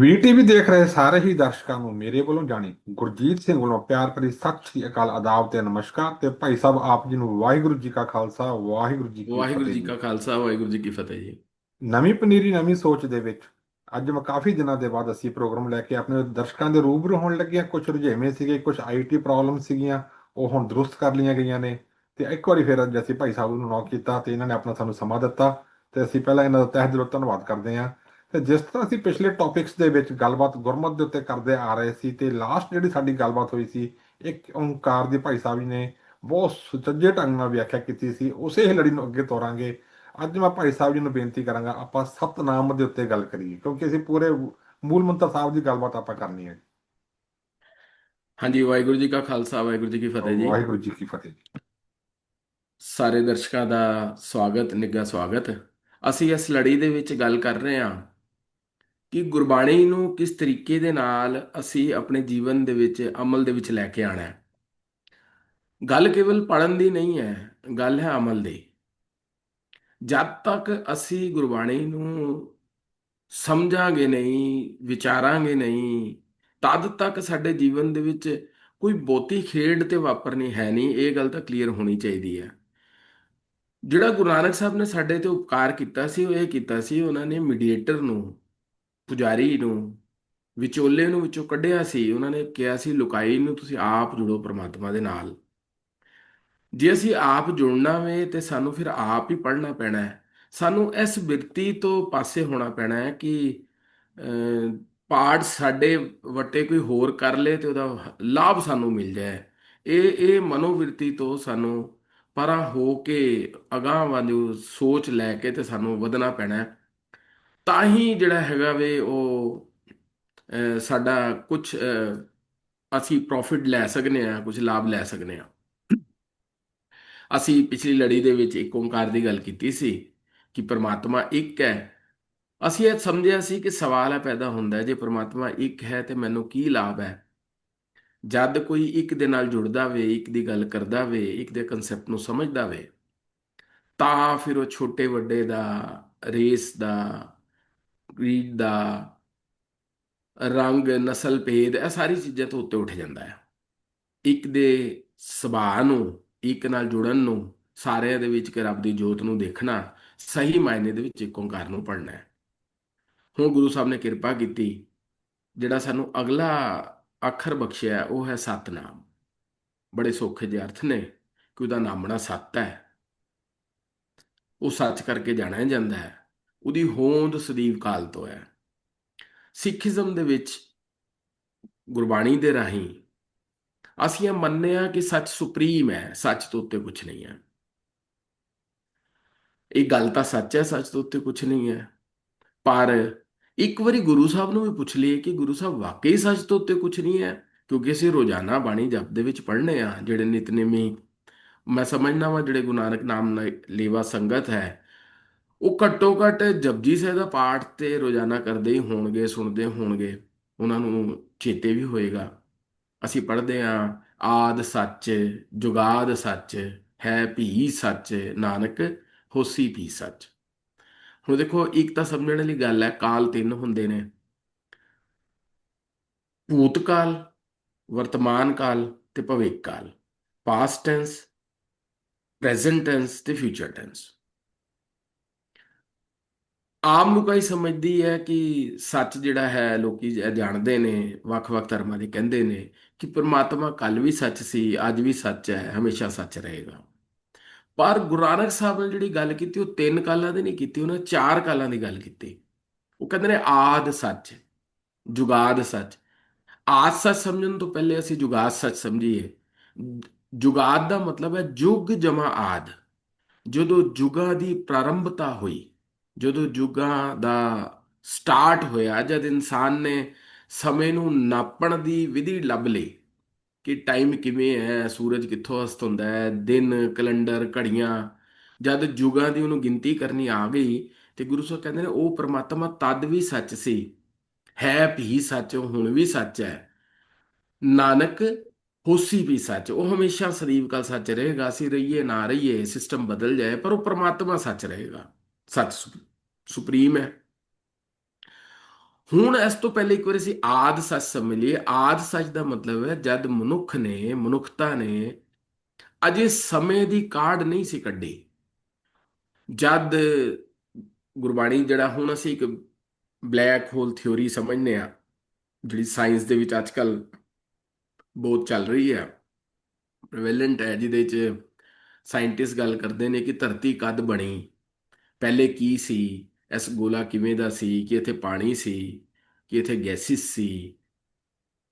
ਵੀਟੀਵੀ ਦੇਖ ਰਹੇ ਸਾਰੇ ਹੀ ਦਰਸ਼ਕਾਂ ਨੂੰ ਮੇਰੇ ਵੱਲੋਂ ਜਾਣੀ ਗੁਰਜੀਤ ਸਿੰਘ ਵੱਲੋਂ ਪਿਆਰ ਭਰੀ ਸਤਿ ਸ੍ਰੀ ਅਕਾਲ ਆਦਾਬ ਤੇ ਨਮਸਕਾਰ ਤੇ ਭਾਈ ਸਾਹਿਬ ਆਪ ਜੀ ਨੂੰ ਵਾਹਿਗੁਰੂ ਜੀ ਕਾ ਖਾਲਸਾ ਵਾਹਿਗੁਰੂ ਜੀ ਕੀ ਵਾਹਿਗੁਰੂ ਜੀ ਕਾ ਖਾਲਸਾ ਵਾਹਿਗੁਰੂ ਜੀ ਕੀ ਫਤਿਹ ਜੀ। ਨਵੀਂ ਪਨੀਰੀ ਨਵੀਂ ਸੋਚ ਦੇ ਵਿੱਚ ਅੱਜ ਮੈਂ ਕਾਫੀ ਦਿਨਾਂ ਦੇ ਬਾਅਦ ਅਸੀਂ ਪ੍ਰੋਗਰਾਮ ਲੈ ਕੇ ਆਪਣੇ ਦਰਸ਼ਕਾਂ ਦੇ ਰੂਬਰੂ ਹੋਣ ਲੱਗੇ ਹਾਂ ਕੁਝ ਰੁਝੇਵੇਂ ਸੀਗੇ ਕੁਝ ਆਈਟੀ ਪ੍ਰੋਬਲਮ ਸੀਗੀਆਂ ਉਹ ਹੁਣ ਦਰੁਸਤ ਕਰ ਲਈਆਂ ਗਈਆਂ ਨੇ। ਤੇ ਇੱਕ ਵਾਰੀ ਫਿਰ ਅੱਜ ਅਸੀਂ ਭਾਈ ਸਾਹਿਬ ਨੂੰ ਨੌਕ ਕੀਤਾ ਤੇ ਇਹਨਾਂ ਨੇ ਆਪਣਾ ਸਾਨੂੰ ਸਮਾਂ ਦਿੱਤਾ। ਤੇ ਅਸੀਂ ਪਹਿਲਾਂ ਇਹਨਾਂ ਦਾ ਤਹਿ ਦਿਲੋਂ ਧੰਨਵਾਦ ਕਰਦੇ ਹਾਂ। ਤੇ ਜਿਸ ਤਰ੍ਹਾਂ ਅਸੀਂ ਪਿਛਲੇ ਟੌਪਿਕਸ ਦੇ ਵਿੱਚ ਗੱਲਬਾਤ ਗੁਰਮਤ ਦੇ ਉੱਤੇ ਕਰਦੇ ਆ ਰਹੇ ਸੀ ਤੇ ਲਾਸਟ ਜਿਹੜੀ ਸਾਡੀ ਗੱਲਬਾਤ ਹੋਈ ਸੀ ਇੱਕ ਓੰਕਾਰ ਦੇ ਭਾਈ ਸਾਹਿਬ ਜੀ ਨੇ ਬਹੁਤ ਸੁਚੱਜੇ ਢੰਗ ਨਾਲ ਵਿਆਖਿਆ ਕੀਤੀ ਸੀ ਉਸੇ ਹੀ ਲੜੀ ਨੂੰ ਅੱਗੇ ਤੋਰਾਂਗੇ। ਅੱਜ ਮੈਂ ਭਾਈ ਸਾਹਿਬ ਜੀ ਨੂੰ ਬੇਨਤੀ ਕਰਾਂਗਾ ਆਪਾਂ ਸਤਨਾਮ ਦੇ ਉੱਤੇ ਗੱਲ ਕਰੀਏ ਕਿਉਂਕਿ ਅਸੀਂ ਪੂਰੇ ਮੂਲ ਮੰਤਰ ਸਾਹਿਬ ਦੀ ਗੱਲਬਾਤ ਆਪਾਂ ਕਰਨੀ ਹੈ। ਹਾਂਜੀ ਵਾਹਿਗੁਰੂ ਜੀ ਕਾ ਖਾਲਸਾ ਵਾਹਿਗੁਰੂ ਜੀ ਕੀ ਫਤਿਹ ਜੀ। ਵਾਹਿਗੁਰੂ ਜੀ ਕੀ ਫਤਿਹ ਜੀ। ਸਾਰੇ ਦਰਸ਼ਕਾਂ ਦਾ ਸਵਾਗਤ ਨਿੱਘਾ ਸਵਾਗਤ। ਅਸੀਂ ਇਸ ਲੜੀ ਦੇ ਵਿੱਚ ਗੱਲ ਕਰ ਰਹੇ ਹਾਂ ਕਿ ਗੁਰਬਾਣੀ ਨੂੰ ਕਿਸ ਤਰੀਕੇ ਦੇ ਨਾਲ ਅਸੀਂ ਆਪਣੇ ਜੀਵਨ ਦੇ ਵਿੱਚ, ਅਮਲ ਦੇ ਵਿੱਚ ਲੈ ਕੇ ਆਣਾ ਹੈ। ਗੱਲ ਕੇਵਲ ਪੜਨ ਦੀ ਨਹੀਂ ਹੈ, ਗੱਲ ਹੈ ਅਮਲ ਦੀ। ਜਦ ਤੱਕ ਅਸੀਂ ਗੁਰਬਾਣੀ ਨੂੰ ਸਮਝਾਂਗੇ ਨਹੀਂ, ਵਿਚਾਰਾਂਗੇ ਨਹੀਂ, ਤਦ ਤੱਕ ਸਾਡੇ ਜੀਵਨ ਦੇ ਵਿੱਚ ਕੋਈ ਬਹੁਤੀ ਖੇਡ ਤੇ ਵਾਪਰਨੀ ਹੈ ਨਹੀਂ, ਇਹ ਗੱਲ ਤਾਂ ਕਲੀਅਰ ਹੋਣੀ ਚਾਹੀਦੀ ਹੈ। ਜਿਹੜਾ ਗੁਰੂ ਨਾਨਕ ਸਾਹਿਬ ਨੇ ਸਾਡੇ ਤੇ ਉਪਕਾਰ ਕੀਤਾ ਸੀ, ਉਹ ਇਹ ਕੀਤਾ ਸੀ, ਉਹਨਾਂ ਨੇ ਮੀਡੀਏਟਰ ਨੂੰ ਪੁਜਾਰੀ ਨੂੰ ਵਿਚੋਲੇ ਨੂੰ ਵਿੱਚੋਂ ਕੱਢਿਆ ਸੀ, ਉਹਨਾਂ ਨੇ ਕਿਹਾ ਸੀ, ਲੁਕਾਈ ਨੂੰ ਤੁਸੀਂ ਆਪ ਜੁੜੋ ਪ੍ਰਮਾਤਮਾ ਦੇ ਨਾਲ। ਜੇ ਅਸੀਂ ਆਪ ਜੁੜਨਾ ਵੇ, ਤੇ ਸਾਨੂੰ ਫਿਰ ਆਪ ਹੀ ਪੜ੍ਹਨਾ ਪੈਣਾ ਹੈ। ਸਾਨੂੰ ਇਸ ਬਿਰਤੀ ਤੋਂ ਪਾਸੇ ਹੋਣਾ ਪੈਣਾ ਹੈ ਕਿ ਪਾਠ ਸਾਡੇ ਵੱਟੇ ਕੋਈ ਹੋਰ ਕਰ ਲੇ, ਤੇ ਉਹਦਾ ਲਾਭ ਸਾਨੂੰ ਮਿਲ ਜਾਏ। ਇਹ ਇਹ ਮਨੋਵਿਰਤੀ ਤੋਂ ਸਾਨੂੰ ਪਰਾਂ ਹੋ ਕੇ ਅਗਾਂਹ ਵਾਲੀ ਸੋਚ ਲੈ ਕੇ ਤੇ ਸਾਨੂੰ ਵਧਣਾ ਪੈਣਾ ਹੈ। ਤਾਂ ਹੀ ਜਿਹੜਾ ਹੈਗਾ ਵੇ ਉਹ ਅਹ, ਸਾਡਾ ਕੁਝ ਅਸੀਂ ਪ੍ਰੋਫਿਟ ਲੈ ਸਕਨੇ ਆ ਕੁਝ ਲਾਭ ਲੈ ਸਕਨੇ ਆ। ਅਸੀਂ ਪਿਛਲੀ ਲੜੀ ਦੇ ਵਿੱਚ ਇੱਕ ਓੰਕਾਰ ਦੀ ਗੱਲ ਕੀਤੀ ਸੀ ਕਿ ਪ੍ਰਮਾਤਮਾ ਇੱਕ ਹੈ। ਅਸੀਂ ਇਹ ਸਮਝਿਆ ਸੀ ਕਿ ਸਵਾਲ ਹੈ ਪੈਦਾ ਹੁੰਦਾ ਜੇ ਪ੍ਰਮਾਤਮਾ ਇੱਕ ਹੈ ਤੇ ਮੈਨੂੰ ਕੀ ਲਾਭ ਹੈ? ਜਦ ਕੋਈ ਇੱਕ ਦੇ ਨਾਲ ਜੁੜਦਾ ਵੇ ਇੱਕ ਦੀ ਗੱਲ ਕਰਦਾ ਵੇ ਇੱਕ ਦੇ ਕਨਸੈਪਟ ਨੂੰ ਸਮਝਦਾ ਵੇ ਤਾਂ ਫਿਰ ਉਹ ਛੋਟੇ ਵੱਡੇ ਦਾ ਰੇਸ ਦਾ ਕ੍ਰੀਡ ਦਾ ਰੰਗ, ਨਸਲ, ਭੇਦ, ਇਹ ਸਾਰੀ ਚੀਜ਼ਾਂ ਤੋਂ ਉੱਤੇ ਉੱਠ ਜਾਂਦਾ ਹੈ। ਇੱਕ ਦੇ ਸੁਭਾਅ ਨੂੰ, ਇੱਕ ਨਾਲ ਜੁੜਨ ਨੂੰ, ਸਾਰਿਆਂ ਦੇ ਵਿੱਚ ਕਿ ਰੱਬ ਦੀ ਜੋਤ ਨੂੰ ਦੇਖਣਾ, ਸਹੀ ਮਾਇਨੇ ਦੇ ਵਿੱਚ ਇੱਕ ਓੰਕਾਰ ਨੂੰ ਪੜ੍ਹਨਾ ਹੈ। ਹੁਣ ਗੁਰੂ ਸਾਹਿਬ ਨੇ ਕਿਰਪਾ ਕੀਤੀ, ਜਿਹੜਾ ਸਾਨੂੰ ਅਗਲਾ ਅੱਖਰ ਬਖਸ਼ਿਆ ਉਹ ਹੈ ਸਤਨਾਮ। ਬੜੇ ਸੌਖੇ ਜਿਹੇ ਅਰਥ ਨੇ ਕਿ ਉਹਦਾ ਨਾਮਣਾ ਸੱਤ ਹੈ। ਉਹ ਸੱਚ ਕਰਕੇ ਜਾਣਿਆ ਜਾਂਦਾ ਹੈ। ਉਹਦੀ ਹੋਂਦ ਸਦੀਵ ਕਾਲ ਤੋਂ ਹੈ। ਸਿੱਖੀਜ਼ਮ ਦੇ ਵਿੱਚ ਗੁਰਬਾਣੀ ਦੇ ਰਾਹੀਂ ਅਸੀਂ ਇਹ ਮੰਨਿਆ ਕਿ ਸੱਚ ਸੁਪਰੀਮ ਹੈ, ਸੱਚ ਤੋਂ ਉੱਤੇ ਕੁਝ ਨਹੀਂ ਹੈ। ਇਹ ਗੱਲ ਤਾਂ ਸੱਚ ਹੈ, ਸੱਚ ਤੋਂ ਉੱਤੇ ਕੁਝ ਨਹੀਂ ਹੈ। ਪਰ ਇੱਕ ਵਾਰੀ ਗੁਰੂ ਸਾਹਿਬ ਨੂੰ ਵੀ ਪੁੱਛ ਲਈਏ ਕਿ ਗੁਰੂ ਸਾਹਿਬ ਵਾਕਈ ਸੱਚ ਤੋਂ ਉੱਤੇ ਕੁਝ ਨਹੀਂ ਹੈ, ਕਿਉਂਕਿ ਅਸੀਂ ਰੋਜ਼ਾਨਾ ਬਾਣੀ ਜਪ ਦੇ ਵਿੱਚ ਪੜ੍ਹਨੇ ਆ ਜਿਹੜੇ ਨਿਤਨੇਮੀ ਮੈਂ ਸਮਝਦਾ ਵਾਂ, ਜਿਹੜੇ ਗੁਰੂ ਨਾਨਕ ਨਾਮ ਨਾਲ ਲੇਵਾ ਸੰਗਤ ਹੈ ਉਹ ਘੱਟੋ ਘੱਟ ਜਪਜੀ ਸਾਹਿਬ ਦਾ ਪਾਠ ਤੇ ਰੋਜ਼ਾਨਾ ਕਰਦੇ ਹੀ ਹੋਣਗੇ, ਸੁਣਦੇ ਹੋਣਗੇ। ਉਹਨਾਂ ਨੂੰ ਚੇਤੇ ਵੀ ਹੋਏਗਾ। ਅਸੀਂ ਪੜ੍ਹਦੇ ਆ ਆਦ ਸੱਚ, ਜੁਗਾਦ ਸੱਚ, ਹੈ ਭੀ ਸੱਚ, ਨਾਨਕ, ਹੋਸੀ ਭੀ ਸੱਚ। ਹੁਣ ਦੇਖੋ, ਇੱਕ ਤਾਂ ਸਮਝਣ ਵਾਲੀ ਗੱਲ ਹੈ, ਕਾਲ ਤਿੰਨ ਹੁੰਦੇ ਨੇ। ਭੂਤ ਕਾਲ, ਵਰਤਮਾਨ ਕਾਲ ਤੇ ਭਵਿੱਖ ਕਾਲ। ਪਾਸਟ ਟੈਂਸ ਪ੍ਰੈਜ਼ੈਂਟ ਟੈਂਸ ਤੇ ਫਿਊਚਰ ਟੈਂਸ ਆਮ ਲੋਕਾਂ ਹੀ ਸਮਝਦੀ ਹੈ ਕਿ ਸੱਚ ਜਿਹੜਾ ਹੈ ਲੋਕੀ ਇਹ ਜਾਣਦੇ ਨੇ, ਵੱਖ-ਵੱਖ ਧਰਮਾਂ ਦੇ ਕਹਿੰਦੇ ਨੇ ਕਿ ਪ੍ਰਮਾਤਮਾ ਕੱਲ ਵੀ ਸੱਚ ਸੀ, ਅੱਜ ਵੀ ਸੱਚ ਹੈ, ਹਮੇਸ਼ਾ ਸੱਚ ਰਹੇਗਾ। ਪਰ ਗੁਰੂ ਨਾਨਕ ਸਾਹਿਬ ਨੇ ਜਿਹੜੀ ਗੱਲ ਕੀਤੀ, ਉਹ ਤਿੰਨ ਕਾਲਾਂ ਦੀ ਨਹੀਂ ਕੀਤੀ, ਉਹਨਾਂ ਚਾਰ ਕਾਲਾਂ ਦੀ ਗੱਲ ਕੀਤੀ। ਉਹ ਕਹਿੰਦੇ ਨੇ ਆਦ ਸੱਚ, ਜੁਗਾਦ ਸੱਚ। ਆਦ ਸੱਚ ਸਮਝਣ ਤੋਂ ਪਹਿਲੇ ਅਸੀਂ ਜੁਗਾਦ ਸੱਚ ਸਮਝੀਏ। ਜੁਗਾਦ ਦਾ ਮਤਲਬ ਹੈ ਯੁੱਗ ਜਮਾ ਆਦ। ਜਦੋਂ ਜੁਗਾਂ ਦੀ ਪ੍ਰਾਰੰਭਤਾ ਹੋਈ ਜਦੋਂ ਯੁੱਗਾਂ ਦਾ ਸਟਾਰਟ ਹੋਇਆ, ਜਦ ਇਨਸਾਨ ਨੇ ਸਮੇਂ ਨੂੰ ਨਾਪਣ ਦੀ ਵਿਧੀ ਲੱਭ ਲਈ ਕਿ ਟਾਈਮ ਕਿਵੇਂ ਹੈ, ਸੂਰਜ ਕਿੱਥੋਂ ਅਸਤ ਹੁੰਦਾ ਹੈ, ਦਿਨ ਕੈਲੰਡਰ ਘੜੀਆਂ, ਜਦ ਯੁੱਗਾਂ ਦੀ ਉਹਨੂੰ ਗਿਣਤੀ ਕਰਨੀ ਆ ਗਈ ਤੇ ਗੁਰੂ ਸਾਹਿਬ ਕਹਿੰਦੇ ਨੇ, ਉਹ ਪ੍ਰਮਾਤਮਾ ਤਦ ਵੀ ਸੱਚ ਸੀ, ਹੈ ਵੀ ਸੱਚ, ਹੁਣ ਵੀ ਸੱਚ ਹੈ, ਨਾਨਕ ਹੋਸੀ ਵੀ ਸੱਚ, ਉਹ ਹਮੇਸ਼ਾ ਸਦੀਵ ਕਾਲ ਸੱਚ ਰਹੇਗਾ, ਅਸੀਂ ਰਹੀਏ ਨਾ ਰਹੀਏ ਸਿਸਟਮ ਬਦਲ ਜਾਏ, ਪਰ ਉਹ ਪ੍ਰਮਾਤਮਾ ਸੱਚ ਰਹੇਗਾ, ਸੱਚ ਸੁਪ- ਸੁਪਰੀਮ ਹੈ। ਹੁਣ ਇਸ ਤੋਂ ਪਹਿਲੇ ਇੱਕ ਵਾਰ ਅਸੀਂ ਆਦ ਸੱਚ ਸਮਝ ਲਈਏ ਆਦ ਸੱਚ ਦਾ ਮਤਲਬ ਹੈ, ਜਦ ਮਨੁੱਖ ਨੇ, ਮਨੁੱਖਤਾ ਨੇ ਅਜੇ ਸਮੇਂ ਦੀ ਕਾਢ ਨਹੀਂ ਸੀ ਕੱਢੀ। ਜਦ ਗੁਰਬਾਣੀ ਜਿਹੜਾ ਹੁਣ ਅਸੀਂ ਇੱਕ ਬਲੈਕ ਹੋਲ ਥਿਉਰੀ ਸਮਝਨੇ ਆ ਜਿਹੜੀ ਸਾਇੰਸ ਦੇ ਵਿੱਚ ਅੱਜਕੱਲ ਬਹੁਤ ਚੱਲ ਰਹੀ ਹੈ। ਪ੍ਰੀਵੈਲੈਂਟ ਹੈ, ਜਿਹਦੇ 'ਚ ਸਾਇੰਟਿਸਟ ਗੱਲ ਕਰਦੇ ਨੇ ਕਿ ਧਰਤੀ ਕਦ ਬਣੀ, ਪਹਿਲੇ ਕੀ ਸੀ ਇਸ ਗੋਲਾ ਕਿਵੇਂ ਦਾ ਸੀ, ਕਿ ਇੱਥੇ ਪਾਣੀ ਸੀ, ਕਿ ਇੱਥੇ ਗੈਸਿਸ ਸੀ।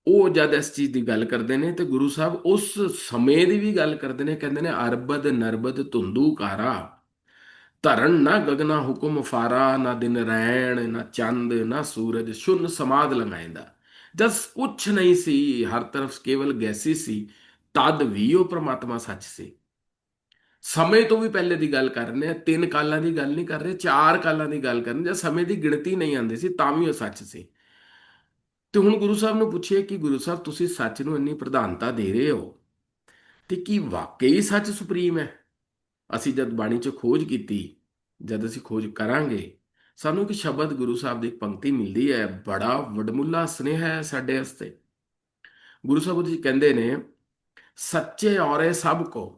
ਉਹ ਜਦ ਇਸ ਚੀਜ਼ ਦੀ ਗੱਲ ਕਰਦੇ ਨੇ ਤੇ ਗੁਰੂ ਸਾਹਿਬ ਉਸ ਸਮੇਂ ਦੀ ਵੀ ਗੱਲ ਕਰਦੇ ਨੇ, ਕਹਿੰਦੇ ਨੇ, ਅਰਬਦ ਨਰਬਦ ਧੁੰਦੂਕਾਰਾ ਧਰਨ ਨਾ ਗਗਨਾ ਹੁਕਮ ਫਾਰਾ, ਨਾ ਦਿਨ ਰੈਣ, ਨਾ ਚੰਦ, ਨਾ ਸੂਰਜ, ਸ਼ੁਨ ਸਮਾਦ ਲੰਗਾਇਂਦਾ ਜਦ ਕੁਛ ਨਹੀਂ ਸੀ, ਹਰ ਤਰਫ ਕੇਵਲ ਗੈਸੀ ਸੀ, ਤਦ ਵੀ ਉਹ ਪ੍ਰਮਾਤਮਾ ਸੱਚ ਸੀ। ਸਮੇਂ ਤੋਂ ਵੀ ਪਹਿਲੇ ਦੀ ਗੱਲ ਕਰ ਰਹੇ ਆ ਤਿੰਨ ਕਾਲਾਂ ਦੀ ਗੱਲ ਨਹੀਂ ਕਰ ਰਹੇ, ਚਾਰ ਕਾਲਾਂ ਦੀ ਗੱਲ ਕਰਨ ਜਾਂ ਸਮੇਂ ਦੀ ਗਿਣਤੀ ਨਹੀਂ ਆਉਂਦੀ ਸੀ, ਤਾਂ ਵੀ ਉਹ ਸੱਚ ਸੀ। ਤੇ ਹੁਣ ਗੁਰੂ ਸਾਹਿਬ ਨੂੰ ਪੁੱਛਿਆ ਕਿ ਗੁਰੂ ਸਾਹਿਬ, ਤੁਸੀਂ ਸੱਚ ਨੂੰ ਇੰਨੀ ਪ੍ਰਧਾਨਤਾ ਦੇ ਰਹੇ ਹੋ, ਤੇ ਕੀ ਵਾਕਈ ਸੱਚ ਸੁਪਰੀਮ ਹੈ? ਅਸੀਂ ਜਦ ਬਾਣੀ 'ਚ ਖੋਜ ਕੀਤੀ, ਜਦ ਅਸੀਂ ਖੋਜ ਕਰਾਂਗੇ, ਸਾਨੂੰ ਇੱਕ ਸ਼ਬਦ ਗੁਰੂ ਸਾਹਿਬ ਦੀ ਪੰਕਤੀ ਮਿਲਦੀ ਹੈ, ਬੜਾ ਵਡਮੁੱਲਾ ਸਨੇਹ ਹੈ ਸਾਡੇ ਵਾਸਤੇ। ਗੁਰੂ ਸਾਹਿਬ ਜੀ ਕਹਿੰਦੇ ਨੇ, ਸੱਚੇ ਔਰੇ ਸਭ ਕੋ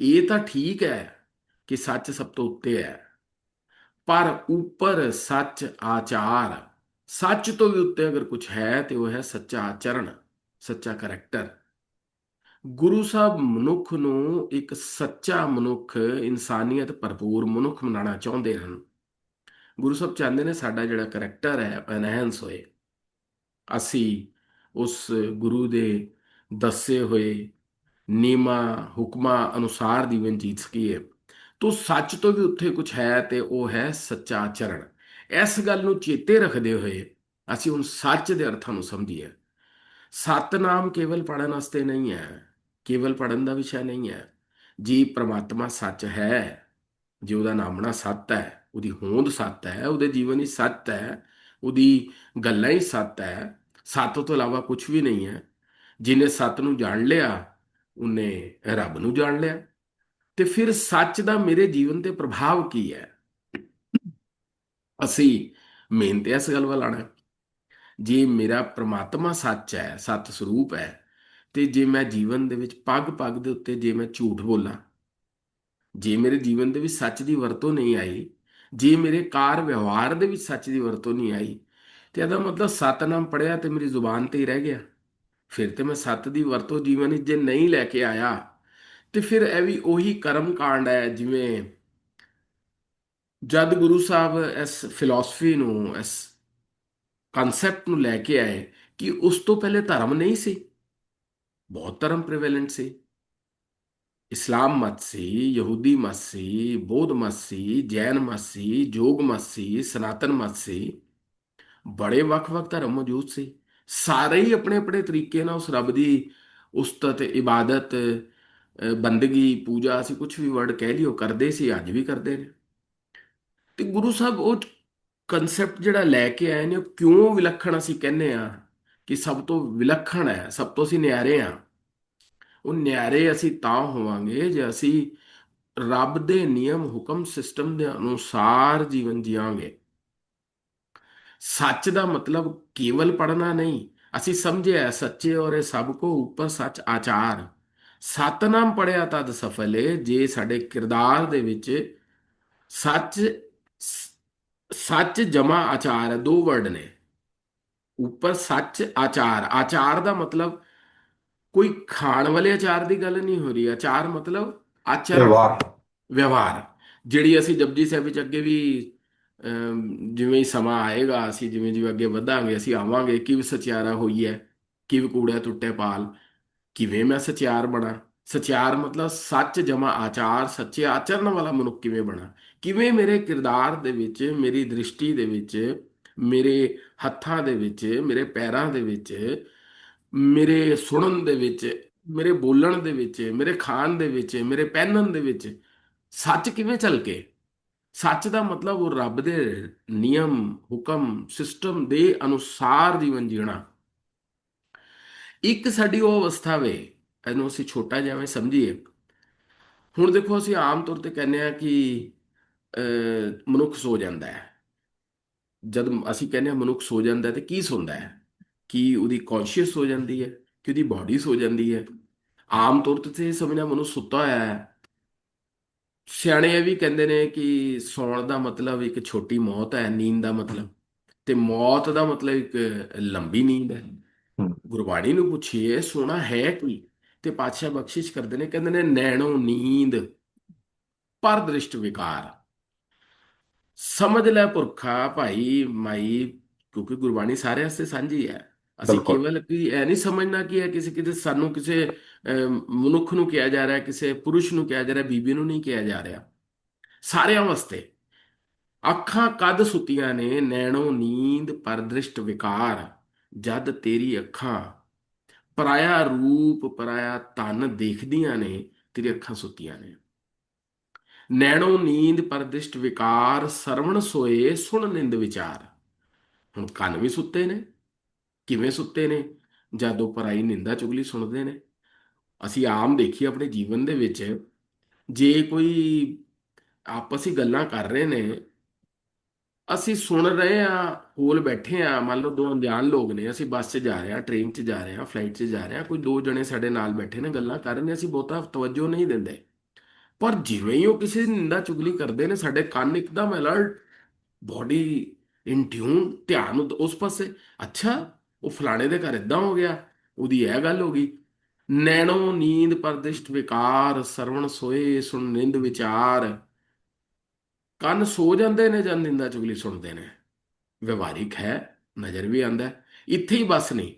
ਇਹ ਤਾਂ ਠੀਕ ਹੈ ਕਿ ਸੱਚ ਸਭ ਤੋਂ ਉੱਤੇ ਹੈ, ਪਰ ਉੱਪਰ ਸੱਚ ਆਚਾਰ, ਸੱਚ ਤੋਂ ਵੀ ਉੱਤੇ ਅਗਰ ਕੁਝ ਹੈ ਤੇ ਉਹ ਹੈ ਸੱਚਾ ਆਚਰਣ, ਸੱਚਾ ਕਰੈਕਟਰ। ਗੁਰੂ ਸਾਹਿਬ ਮਨੁੱਖ ਨੂੰ ਇੱਕ ਸੱਚਾ ਮਨੁੱਖ, ਇਨਸਾਨੀਅਤ ਭਰਪੂਰ ਮਨੁੱਖ ਬਣਾਉਣਾ ਚਾਹੁੰਦੇ ਹਨ। ਗੁਰੂ ਸਾਹਿਬ ਚਾਹੁੰਦੇ ਨੇ ਸਾਡਾ ਜਿਹੜਾ ਕਰੈਕਟਰ ਹੈ ਐਨਹੈਂਸ ਹੋਏ। ਅਸੀਂ ਉਸ ਗੁਰੂ ਦੇ ਦੱਸੇ ਹੋਏ ਨਿਯਮਾਂ ਹੁਕਮਾਂ ਅਨੁਸਾਰ ਜੀਵਨ ਜੀਤ ਸਕੀਏ ਤੋ ਸੱਚ ਤੋਂ ਵੀ ਉੱਥੇ ਕੁਝ ਹੈ ਤੇ ਉਹ ਹੈ ਸੱਚਾ ਆਚਰਣ ਇਸ ਗੱਲ ਨੂੰ ਚੇਤੇ ਰੱਖਦੇ ਹੋਏ ਅਸੀਂ ਹੁਣ ਸੱਚ ਦੇ ਅਰਥਾਂ ਨੂੰ ਸਮਝੀਏ। ਸਤਨਾਮ ਕੇਵਲ ਪੜਨ ਵਾਸਤੇ ਨਹੀਂ ਹੈ, ਕੇਵਲ ਪੜਨ ਦਾ ਵਿਸ਼ਾ ਨਹੀਂ ਹੈ। ਜੀ ਪ੍ਰਮਾਤਮਾ ਸੱਚ ਹੈ, ਜੇ ਉਹਦਾ ਨਾਮਣਾ ਸੱਤ ਹੈ, ਉਹਦੀ ਹੋਂਦ ਸੱਤ ਹੈ, ਉਹਦੇ ਜੀਵਨ ਹੀ ਸੱਤ ਹੈ, ਉਹਦੀ ਗੱਲਾਂ ਹੀ ਸੱਤ ਹੈ, ਸੱਤ ਤੋਂ ਇਲਾਵਾ ਕੁਝ ਵੀ ਨਹੀਂ ਹੈ। ਜਿਹਨੇ ਸੱਤ ਨੂੰ ਜਾਣ ਲਿਆ ਉਹਨੇ ਰੱਬ ਨੂੰ ਜਾਣ ਲਿਆ। ਤੇ ਫਿਰ ਸੱਚ ਦਾ ਮੇਰੇ ਜੀਵਨ ਤੇ ਪ੍ਰਭਾਵ ਕੀ ਹੈ? ਅਸੀਂ ਮਿਹਨਤ ਇਸ ਗੱਲ ਵੱਲ ਆਣਾ ਜੇ ਮੇਰਾ ਪ੍ਰਮਾਤਮਾ ਸੱਚ ਹੈ, ਸਤ ਸਰੂਪ ਹੈ, ਤੇ ਜੇ ਮੈਂ ਜੀਵਨ ਦੇ ਵਿੱਚ ਪੱਗ ਪੱਗ ਦੇ ਉੱਤੇ ਜੇ ਮੈਂ ਝੂਠ ਬੋਲਾਂ, ਜੇ ਮੇਰੇ ਜੀਵਨ ਦੇ ਵਿੱਚ ਸੱਚ ਦੀ ਵਰਤੋਂ ਨਹੀਂ ਆਈ, ਜੇ ਮੇਰੇ ਕਾਰ ਵਿਵਹਾਰ ਦੇ ਵਿੱਚ ਸੱਚ ਦੀ ਵਰਤੋਂ ਨਹੀਂ ਆਈ, ਤੇ ਇਹਦਾ ਮਤਲਬ ਸਤਨਾਮ ਪੜਿਆ ਤੇ ਮੇਰੀ ਜ਼ੁਬਾਨ ਤੇ ਹੀ ਰਹਿ ਗਿਆ। ਫਿਰ ਤੇ ਮੈਂ ਸੱਤ ਦੀ ਵਰਤੋਂ ਜੀਵਨ ਵਿੱਚ ਜੇ ਨਹੀਂ ਲੈ ਕੇ ਆਇਆ, ਤੇ ਫਿਰ ਇਹ ਵੀ ਉਹੀ ਕਰਮ ਕਾਂਡ ਹੈ ਜਿਵੇਂ ਜਦ ਗੁਰੂ ਸਾਹਿਬ ਇਸ ਫਿਲਾਸਫੀ ਨੂੰ, ਇਸ ਕਨਸੈਪਟ ਨੂੰ ਲੈ ਕੇ ਆਏ ਕਿ ਉਸ ਤੋਂ ਪਹਿਲੇ ਧਰਮ ਨਹੀਂ ਸੀ। ਬਹੁਤ ਧਰਮ ਪ੍ਰੀਵੈਲੈਂਟ ਸੀ। ਇਸਲਾਮ ਮਤ ਸੀ, ਯਹੂਦੀ ਮਤ ਸੀ, ਬੌਧ ਮਤ ਸੀ, ਜੈਨ ਮਤ ਸੀ, ਜੋਗ ਮਤ ਸੀ, ਸਨਾਤਨ ਮਤ ਸੀ। ਬੜੇ ਵੱਖ-ਵੱਖ ਧਰਮ ਮੌਜੂਦ ਸੀ। ਸਾਰੇ ਹੀ ਆਪਣੇ ਆਪਣੇ ਤਰੀਕੇ ਨਾਲ ਉਸ ਰੱਬ ਦੀ ਉਸਤਤ, ਇਬਾਦਤ ਬੰਦਗੀ, ਪੂਜਾ, ਅਸੀਂ ਕੁਝ ਵੀ ਵਰਡ ਕਹਿ ਲਿਓ ਕਰਦੇ ਸੀ, ਅੱਜ ਵੀ ਕਰਦੇ ਨੇ। ਤੇ ਗੁਰੂ ਸਾਹਿਬ ਉਹ ਕਨਸੈਪਟ ਜਿਹੜਾ ਲੈ ਕੇ ਆਏ ਨੇ, ਉਹ ਕਿਉਂ ਵਿਲੱਖਣ ਅਸੀਂ ਕਹਿੰਦੇ ਆ ਕਿ ਸਭ ਤੋਂ ਵਿਲੱਖਣ ਹੈ, ਸਭ ਤੋਂ ਅਸੀਂ ਨਿਆਰੇ ਆ ਉਹ ਨਿਆਰੇ ਅਸੀਂ ਤਾਂ ਹੋਵਾਂਗੇ ਜੇ ਅਸੀਂ ਰੱਬ ਦੇ ਨਿਯਮ, ਹੁਕਮ ਸਿਸਟਮ ਦੇ ਅਨੁਸਾਰ ਜੀਵਨ ਜੀਵਾਂਗੇ ਸੱਚ ਦਾ ਮਤਲਬ ਕੇਵਲ ਪੜਨਾ ਨਹੀਂ। ਅਸੀਂ ਸਮਝਿਆ ਸੱਚੇ ਔਰ ਇਹ ਸਭ ਕੋ ਉੱਪਰ ਸੱਚ ਆਚਾਰ। ਸਤਨਾਮ ਪੜਿਆ ਤਦ ਸਫਲ ਹੈ ਜੇ ਸਾਡੇ ਕਿਰਦਾਰ ਦੇ ਵਿੱਚ ਸੱਚ ਸੱਚ ਜਮਾ ਆਚਾਰ ਦੋ ਵਰਡ ਨੇ। ਉੱਪਰ ਸੱਚ ਆਚਾਰ। ਆਚਾਰ ਦਾ ਮਤਲਬ ਕੋਈ ਖਾਣ ਵਾਲੇ ਅਚਾਰ ਦੀ ਗੱਲ ਨਹੀਂ ਹੋ ਰਹੀ। ਅਚਾਰ ਮਤਲਬ ਆਚਰਣ। ਵਿਵਹਾਰ। ਜਿਹੜੀ ਅਸੀਂ ਜਪਜੀ ਸਾਹਿਬ ਵਿੱਚ ਅੱਗੇ ਵੀ ਅਮ, ਜਿਵੇਂ ਹੀ ਸਮਾਂ ਆਏਗਾ ਅਸੀਂ ਜਿਵੇਂ ਜਿਵੇਂ ਅੱਗੇ ਵਧਾਂਗੇ ਅਸੀਂ ਆਵਾਂਗੇ ਕਿ ਵੀ ਸਚਿਆਰਾ ਹੋਈ ਹੈ ਵੀ ਕੂੜਾ ਟੁੱਟੇ ਪਾਲ ਕਿਵੇਂ ਮੈਂ ਸਚਿਆਰ ਬਣਾ? ਸਚਿਆਰ ਮਤਲਬ ਸੱਚ ਜਮਾ ਆਚਾਰ ਸੱਚੇ ਆਚਰਨ ਵਾਲਾ ਮਨੁੱਖ ਕਿਵੇਂ ਬਣਾ? ਕਿਵੇਂ ਮੇਰੇ ਕਿਰਦਾਰ ਦੇ ਵਿੱਚ ਮੇਰੀ ਦ੍ਰਿਸ਼ਟੀ ਦੇ ਵਿੱਚ ਮੇਰੇ ਹੱਥਾਂ ਦੇ ਵਿੱਚ ਮੇਰੇ ਪੈਰਾਂ ਦੇ ਵਿੱਚ ਮੇਰੇ ਸੁਣਨ ਦੇ ਵਿੱਚ ਮੇਰੇ ਬੋਲਣ ਦੇ ਵਿੱਚ ਮੇਰੇ ਖਾਣ ਦੇ ਵਿੱਚ ਮੇਰੇ ਪਹਿਨਣ ਦੇ ਵਿੱਚ ਸੱਚ ਕਿਵੇਂ ਝਲਕੇ ਸੱਚ ਦਾ ਮਤਲਬ ਉਹ ਰੱਬ ਦੇ ਨਿਯਮ ਹੁਕਮ ਸਿਸਟਮ ਦੇ ਅਨੁਸਾਰ ਜੀਵਨ ਜੀਣਾ। ਇੱਕ ਸਾਡੀ ਉਹ ਅਵਸਥਾ ਵੇ ਇਹਨੂੰ ਅਸੀਂ ਛੋਟਾ ਜਿਹਾ ਸਮਝੀਏ। ਹੁਣ ਦੇਖੋ ਅਸੀਂ ਆਮ ਤੌਰ ਤੇ ਕਹਿੰਦੇ ਆ ਕਿ ਅਹ, ਮਨੁੱਖ ਸੋ ਜਾਂਦਾ ਹੈ। ਜਦ ਅਸੀਂ ਕਹਿੰਦੇ ਹਾਂ ਮਨੁੱਖ ਸੋ ਜਾਂਦਾ ਹੈ ਤੇ ਕੀ ਸੌਂਦਾ ਹੈ? ਕੀ ਉਹਦੀ ਕੌਨਸ਼ੀਅਸ ਹੋ ਜਾਂਦੀ ਹੈ? ਕਿ ਉਹਦੀ ਬਾਡੀ ਸੋ ਜਾਂਦੀ ਹੈ? ਆਮ ਤੌਰ ਤੇ ਇਹ ਸਮਝਣਾ ਮਨੁੱਖ ਸੁੱਤਾ ਹੋਇਆ ਹੈ। ਸਿਆਣੇ ਇਹ ਵੀ ਕਹਿੰਦੇ ਨੇ ਕਿ ਸੌਣ ਦਾ ਮਤਲਬ ਇੱਕ ਛੋਟੀ ਮੌਤ ਹੈ ਨੀਂਦ ਦਾ ਮਤਲਬ। ਤੇ ਮੌਤ ਦਾ ਮਤਲਬ ਇੱਕ ਲੰਬੀ ਨੀਂਦ ਹੈ। ਗੁਰਬਾਣੀ ਨੂੰ ਪੁੱਛੀਏ ਸੋਣਾ ਹੈ ਕੀ? ਤੇ ਪਾਤਸ਼ਾਹ ਬਖਸ਼ਿਸ਼ ਕਰਦੇ ਨੇ ਕਹਿੰਦੇ ਨੇ ਨੈਣੋ ਨੀਂਦ ਪਰ ਦ੍ਰਿਸ਼ਟ ਵਿਕਾਰ। ਸਮਝ ਲੈ ਪੁਰਖਾ ਭਾਈ ਮਾਈ ਕਿਉਂਕਿ ਗੁਰਬਾਣੀ ਸਾਰਿਆਂ ਵਾਸਤੇ ਸਾਂਝੀ ਹੈ। ਅਸੀਂ। ਕੇਵਲ ਕਿ ਇਹ ਨਹੀਂ ਸਮਝਣਾ ਕਿ ਇਹ ਕਿਸੇ ਕਿਤੇ ਸਾਨੂੰ ਕਿਸੇ ਮਨੁੱਖ ਨੂੰ ਕਿਹਾ ਜਾ ਰਿਹਾ, ਕਿਸੇ ਪੁਰਸ਼ ਨੂੰ ਕਿਹਾ ਜਾ ਰਿਹਾ, ਬੀਬੀ ਨੂੰ ਨਹੀਂ ਕਿਹਾ ਜਾ ਰਿਹਾ। ਸਾਰਿਆਂ ਵਾਸਤੇ ਅੱਖਾਂ ਕਦ ਸੁੱਤੀਆਂ ਨੇ, ਨੈਣੋ ਨੀਂਦ ਪਰਦ੍ਰਿਸ਼ਟ ਵਿਕਾਰ, ਜਦ ਤੇਰੀ ਅੱਖਾਂ ਪਰਾਇਆ ਰੂਪ, ਪਰਾਇਆ ਤਨ ਦੇਖਦੀਆਂ ਨੇ, ਤੇਰੀ ਅੱਖਾਂ ਸੁੱਤੀਆਂ ਨੇ। ਨੈਣੋ ਨੀਂਦ ਪਰਦ੍ਰਿਸ਼ਟ ਵਿਕਾਰ, ਸਰਵਣ ਸੋਏ ਸੁਣ ਨਿੰਦ ਵਿਚਾਰ। ਹੁਣ ਕੰਨ ਵੀ ਸੁੱਤੇ ਨੇ, ਕਿਵੇਂ ਸੁੱਤੇ ਨੇ? ਜਦੋਂ ਪਰਾਈ ਨਿੰਦਾ ਚੁਗਲੀ ਸੁਣਦੇ ਨੇ। ਅਸੀਂ ਆਮ ਦੇਖੀਏ ਆਪਣੇ ਜੀਵਨ ਦੇ ਵਿੱਚ, ਜੇ ਕੋਈ ਆਪਸ ਵਿੱਚ ਗੱਲਾਂ ਕਰ ਰਹੇ ਨੇ, ਅਸੀਂ ਸੁਣ ਰਹੇ ਆ ਕੋਲ ਬੈਠੇ ਆ ਮੰਨ ਲਓ ਦੋ ਅਣਜਾਣ ਲੋਕ ਨੇ, ਅਸੀਂ ਬੱਸ 'ਚ ਜਾ ਰਹੇ ਆ ਟ੍ਰੇਨ 'ਚ ਜਾ ਰਹੇ ਆ ਫਲਾਈਟ 'ਚ ਜਾ ਰਹੇ ਆ ਕੋਈ ਦੋ ਜਣੇ ਸਾਡੇ ਨਾਲ ਬੈਠੇ ਨੇ, ਗੱਲਾਂ ਕਰ ਰਹੇ ਨੇ, ਅਸੀਂ ਬਹੁਤਾ ਤਵੱਜੋ ਨਹੀਂ ਦਿੰਦੇ। ਪਰ ਜਿਵੇਂ ਹੀ ਉਹ ਕਿਸੇ ਨਿੰਦਾ ਚੁਗਲੀ ਕਰਦੇ ਨੇ, ਸਾਡੇ ਕੰਨ ਇੱਕਦਮ ਅਲਰਟ ਬਾਡੀ ਇਨ ਟਿਊਨ ਧਿਆਨ ਉਸ ਪਾਸੇ, ਅੱਛਾ, ਉਹ ਫਲਾਣੇ ਦੇ ਘਰ ਇਦਾਂ ਹੋ ਗਿਆ, ਉਹਦੀ ਇਹ ਗੱਲ ਹੋ ਗਈ। ਨੈਣੋ ਨੀਂਦ ਪਰਦਿਸ਼ਟ ਵਿਕਾਰ, ਸਰਵਣ ਸੋਏ ਸੁਣ ਨਿੰਦ ਵਿਚਾਰ। ਕੰਨ ਸੋ ਜਾਂਦੇ ਨੇ ਜਦ ਨਿੰਦਾ ਚੁਗਲੀ ਸੁਣਦੇ ਨੇ। ਵਿਵਹਾਰਿਕ ਹੈ, ਨਜ਼ਰ ਵੀ ਆਂਦਾ ਇੱਥੇ ਹੀ ਬਸ ਨਹੀਂ।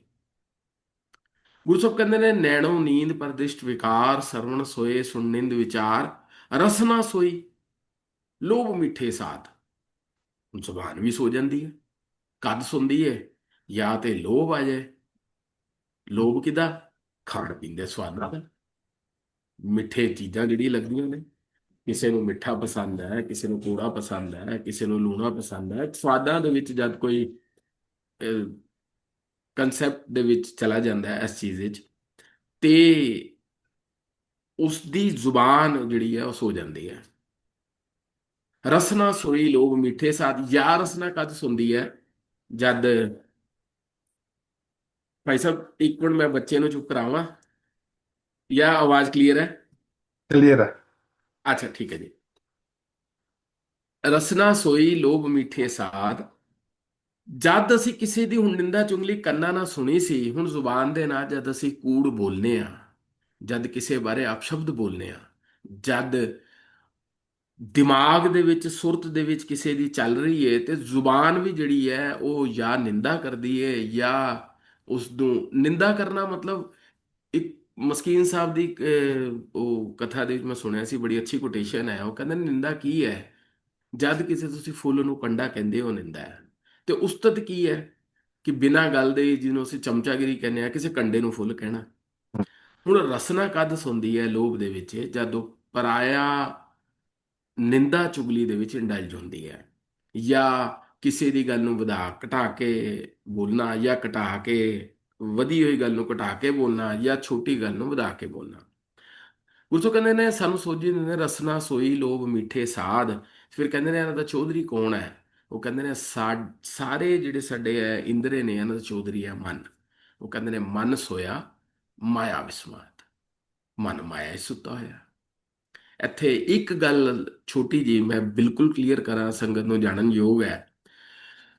ਗੁਰੂ ਸਾਹਿਬ ਕਹਿੰਦੇ ਨੇ, ਨੈਣੋ ਨੀਂਦ ਪਰਦਿਸ਼ਟ ਵਿਕਾਰ, ਸਰਵਣ ਸੋਏ ਸੁਣ ਨਿੰਦ ਵਿਚਾਰ, ਰਸਨਾ ਸੋਈ, ਲੋਭ ਮਿੱਠੇ ਸਾਥ ਜ਼ੁਬਾਨ ਵੀ ਸੋ ਜਾਂਦੀ ਹੈ, ਕਦ ਸੁਣਦੀ ਹੈ ਜਾਂ ਤੇ ਲੋਭ ਆ ਜਾਏ। ਲੋਭ ਕਿਦਾ? ਖਾਣ ਪੀਣ ਦੇ ਸਵਾਦਾਂ ਦਾ ਮਿੱਠੇ ਚੀਜ਼ਾਂ ਜਿਹੜੀ ਲੱਗਦੀਆਂ ਨੇ, ਕਿਸੇ ਨੂੰ ਮਿੱਠਾ ਪਸੰਦ ਹੈ, ਕਿਸੇ ਨੂੰ ਕੂੜਾ ਪਸੰਦ ਹੈ, ਕਿਸੇ ਨੂੰ ਲੂਣਾ ਪਸੰਦ ਹੈ, ਸਵਾਦਾਂ ਦੇ ਵਿੱਚ ਜਦ ਕੋਈ ਕਨਸੈਪਟ ਦੇ ਵਿੱਚ ਚਲਾ ਜਾਂਦਾ ਹੈ ਇਸ ਚੀਜ਼ ਵਿੱਚ, ਤੇ ਉਸ ਦੀ ਜ਼ੁਬਾਨ ਜਿਹੜੀ ਹੈ ਉਹ ਸੋ ਜਾਂਦੀ ਹੈ। ਰਸਨਾ ਸੁਣੀ ਲੋਭ ਮਿੱਠੇ ਸਾਥ ਯਾ ਰਸਨਾ ਕਦ ਸੁਣਦੀ ਹੈ? ਜਦ ਭਾਈ ਸਾਹਿਬ ਇੱਕ ਮਿੰਟ ਮੈਂ ਬੱਚੇ ਨੂੰ ਚੁੱਪ ਕਰਾਵਾਂ। ਜਾਂ ਆਵਾਜ਼ ਕਲੀਅਰ ਹੈ? ਕਲੀਅਰ ਹੈ। ਅੱਛਾ ਠੀਕ ਹੈ ਜੀ। ਰਸਨਾ ਸੋਈ ਲੋਭ ਮਿੱਠੇ ਸਾਧ। ਜਦ ਅਸੀਂ ਕਿਸੇ ਦੀ ਹੁਣ ਨਿੰਦਾ ਚੁਗਲੀ ਕੰਨਾਂ ਨਾਲ ਸੁਣੀ ਸੀ ਹੁਣ ਜ਼ੁਬਾਨ ਦੇ ਨਾਲ ਜਦ ਅਸੀਂ ਕੂੜ ਬੋਲਨੇ ਆ ਜਦ ਕਿਸੇ ਬਾਰੇ ਅਪਸ਼ਬਦ ਬੋਲਨੇ ਆ ਜਦ ਦਿਮਾਗ ਦੇ ਵਿੱਚ ਸੁਰਤ ਦੇ ਵਿੱਚ ਕਿਸੇ ਦੀ ਚੱਲ ਰਹੀ ਹੈ ਤੇ ਜ਼ੁਬਾਨ ਵੀ ਜਿਹੜੀ ਹੈ ਉਹ ਜਾਂ ਨਿੰਦਾ ਕਰਦੀ ਹੈ ਜਾਂ ਉਸ ਨੂੰ ਨਿੰਦਾ ਕਰਨਾ ਮਤਲਬ ਇੱਕ ਮਸਕੀਨ ਸਾਹਿਬ ਦੀ ਉਹ ਕਥਾ ਦੇ ਵਿੱਚ ਮੈਂ ਸੁਣਿਆ ਸੀ, ਬੜੀ ਅੱਛੀ ਕੋਟੇਸ਼ਨ ਹੈ, ਉਹ ਕਹਿੰਦੇ ਨਿੰਦਾ ਕੀ ਹੈ? ਜਦ ਕਿਸੇ ਤੁਸੀਂ ਫੁੱਲ ਨੂੰ ਕੰਡਾ ਕਹਿੰਦੇ ਹੋ ਨਿੰਦਾ ਹੈ। ਤੇ ਉਸਤਤ ਕੀ ਹੈ? ਕਿ ਬਿਨਾਂ ਗੱਲ ਦੇ ਜਿਹਨੂੰ ਅਸੀਂ ਚਮਚਾਗਿਰੀ ਕਹਿੰਦੇ ਆ ਕਿਸੇ ਕੰਡੇ ਨੂੰ ਫੁੱਲ ਕਹਿਣਾ। ਹੁਣ ਰਸਨਾ ਕਦ ਸੁਣਦੀ ਹੈ ਲੋਭ ਦੇ ਵਿੱਚ? ਜਦੋਂ ਪਰਾਇਆ ਨਿੰਦਾ ਚੁਗਲੀ ਦੇ ਵਿੱਚ ਇੰਡਲਜ ਹੁੰਦੀ ਹੈ। ਜਾਂ ਕਿਸੇ ਦੀ ਗੱਲ ਨੂੰ ਵਧਾ, ਘਟਾ ਕੇ ਬੋਲਣਾ ਜਾਂ ਘਟਾ ਕੇ ਵਧੀ ਹੋਈ ਗੱਲ ਨੂੰ ਘਟਾ ਕੇ ਬੋਲਣਾ ਜਾਂ ਛੋਟੀ ਗੱਲ ਨੂੰ ਵਧਾ ਕੇ ਬੋਲਣਾ। ਗੁਰੂ ਕਹਿੰਦੇ ਨੇ, ਸਾਨੂੰ ਸੋਝੀ ਦਿੰਦੇ ਨੇ, ਰਸਨਾ, ਸੋਈ, ਲੋਭ, ਮਿੱਠੇ, ਸਾਧ। ਫਿਰ ਕਹਿੰਦੇ ਨੇ, ਇਹਨਾਂ ਦਾ ਚੌਧਰੀ ਕੌਣ ਹੈ? ਉਹ ਕਹਿੰਦੇ ਨੇ ਸਾ- ਸਾਰੇ ਜਿਹੜੇ ਸਾਡੇ ਹੈ ਇੰਦਰੇ ਨੇ, ਇਹਨਾਂ ਦਾ ਚੌਧਰੀ ਹੈ ਮਨ। ਉਹ ਕਹਿੰਦੇ ਨੇ, ਮਨ ਸੋਇਆ, ਮਾਇਆ ਵਿਸਮਾਤ। ਮਨ ਮਾਇਆ 'ਚ ਸੁੱਤਾ ਹੋਇਆ। ਇੱਥੇ ਇੱਕ ਗੱਲ ਛੋਟੀ ਜੀ ਮੈਂ ਬਿਲਕੁਲ ਕਲੀਅਰ ਕਰਾਂ, ਸੰਗਤ ਨੂੰ ਜਾਣਨ ਯੋਗ ਹੈ।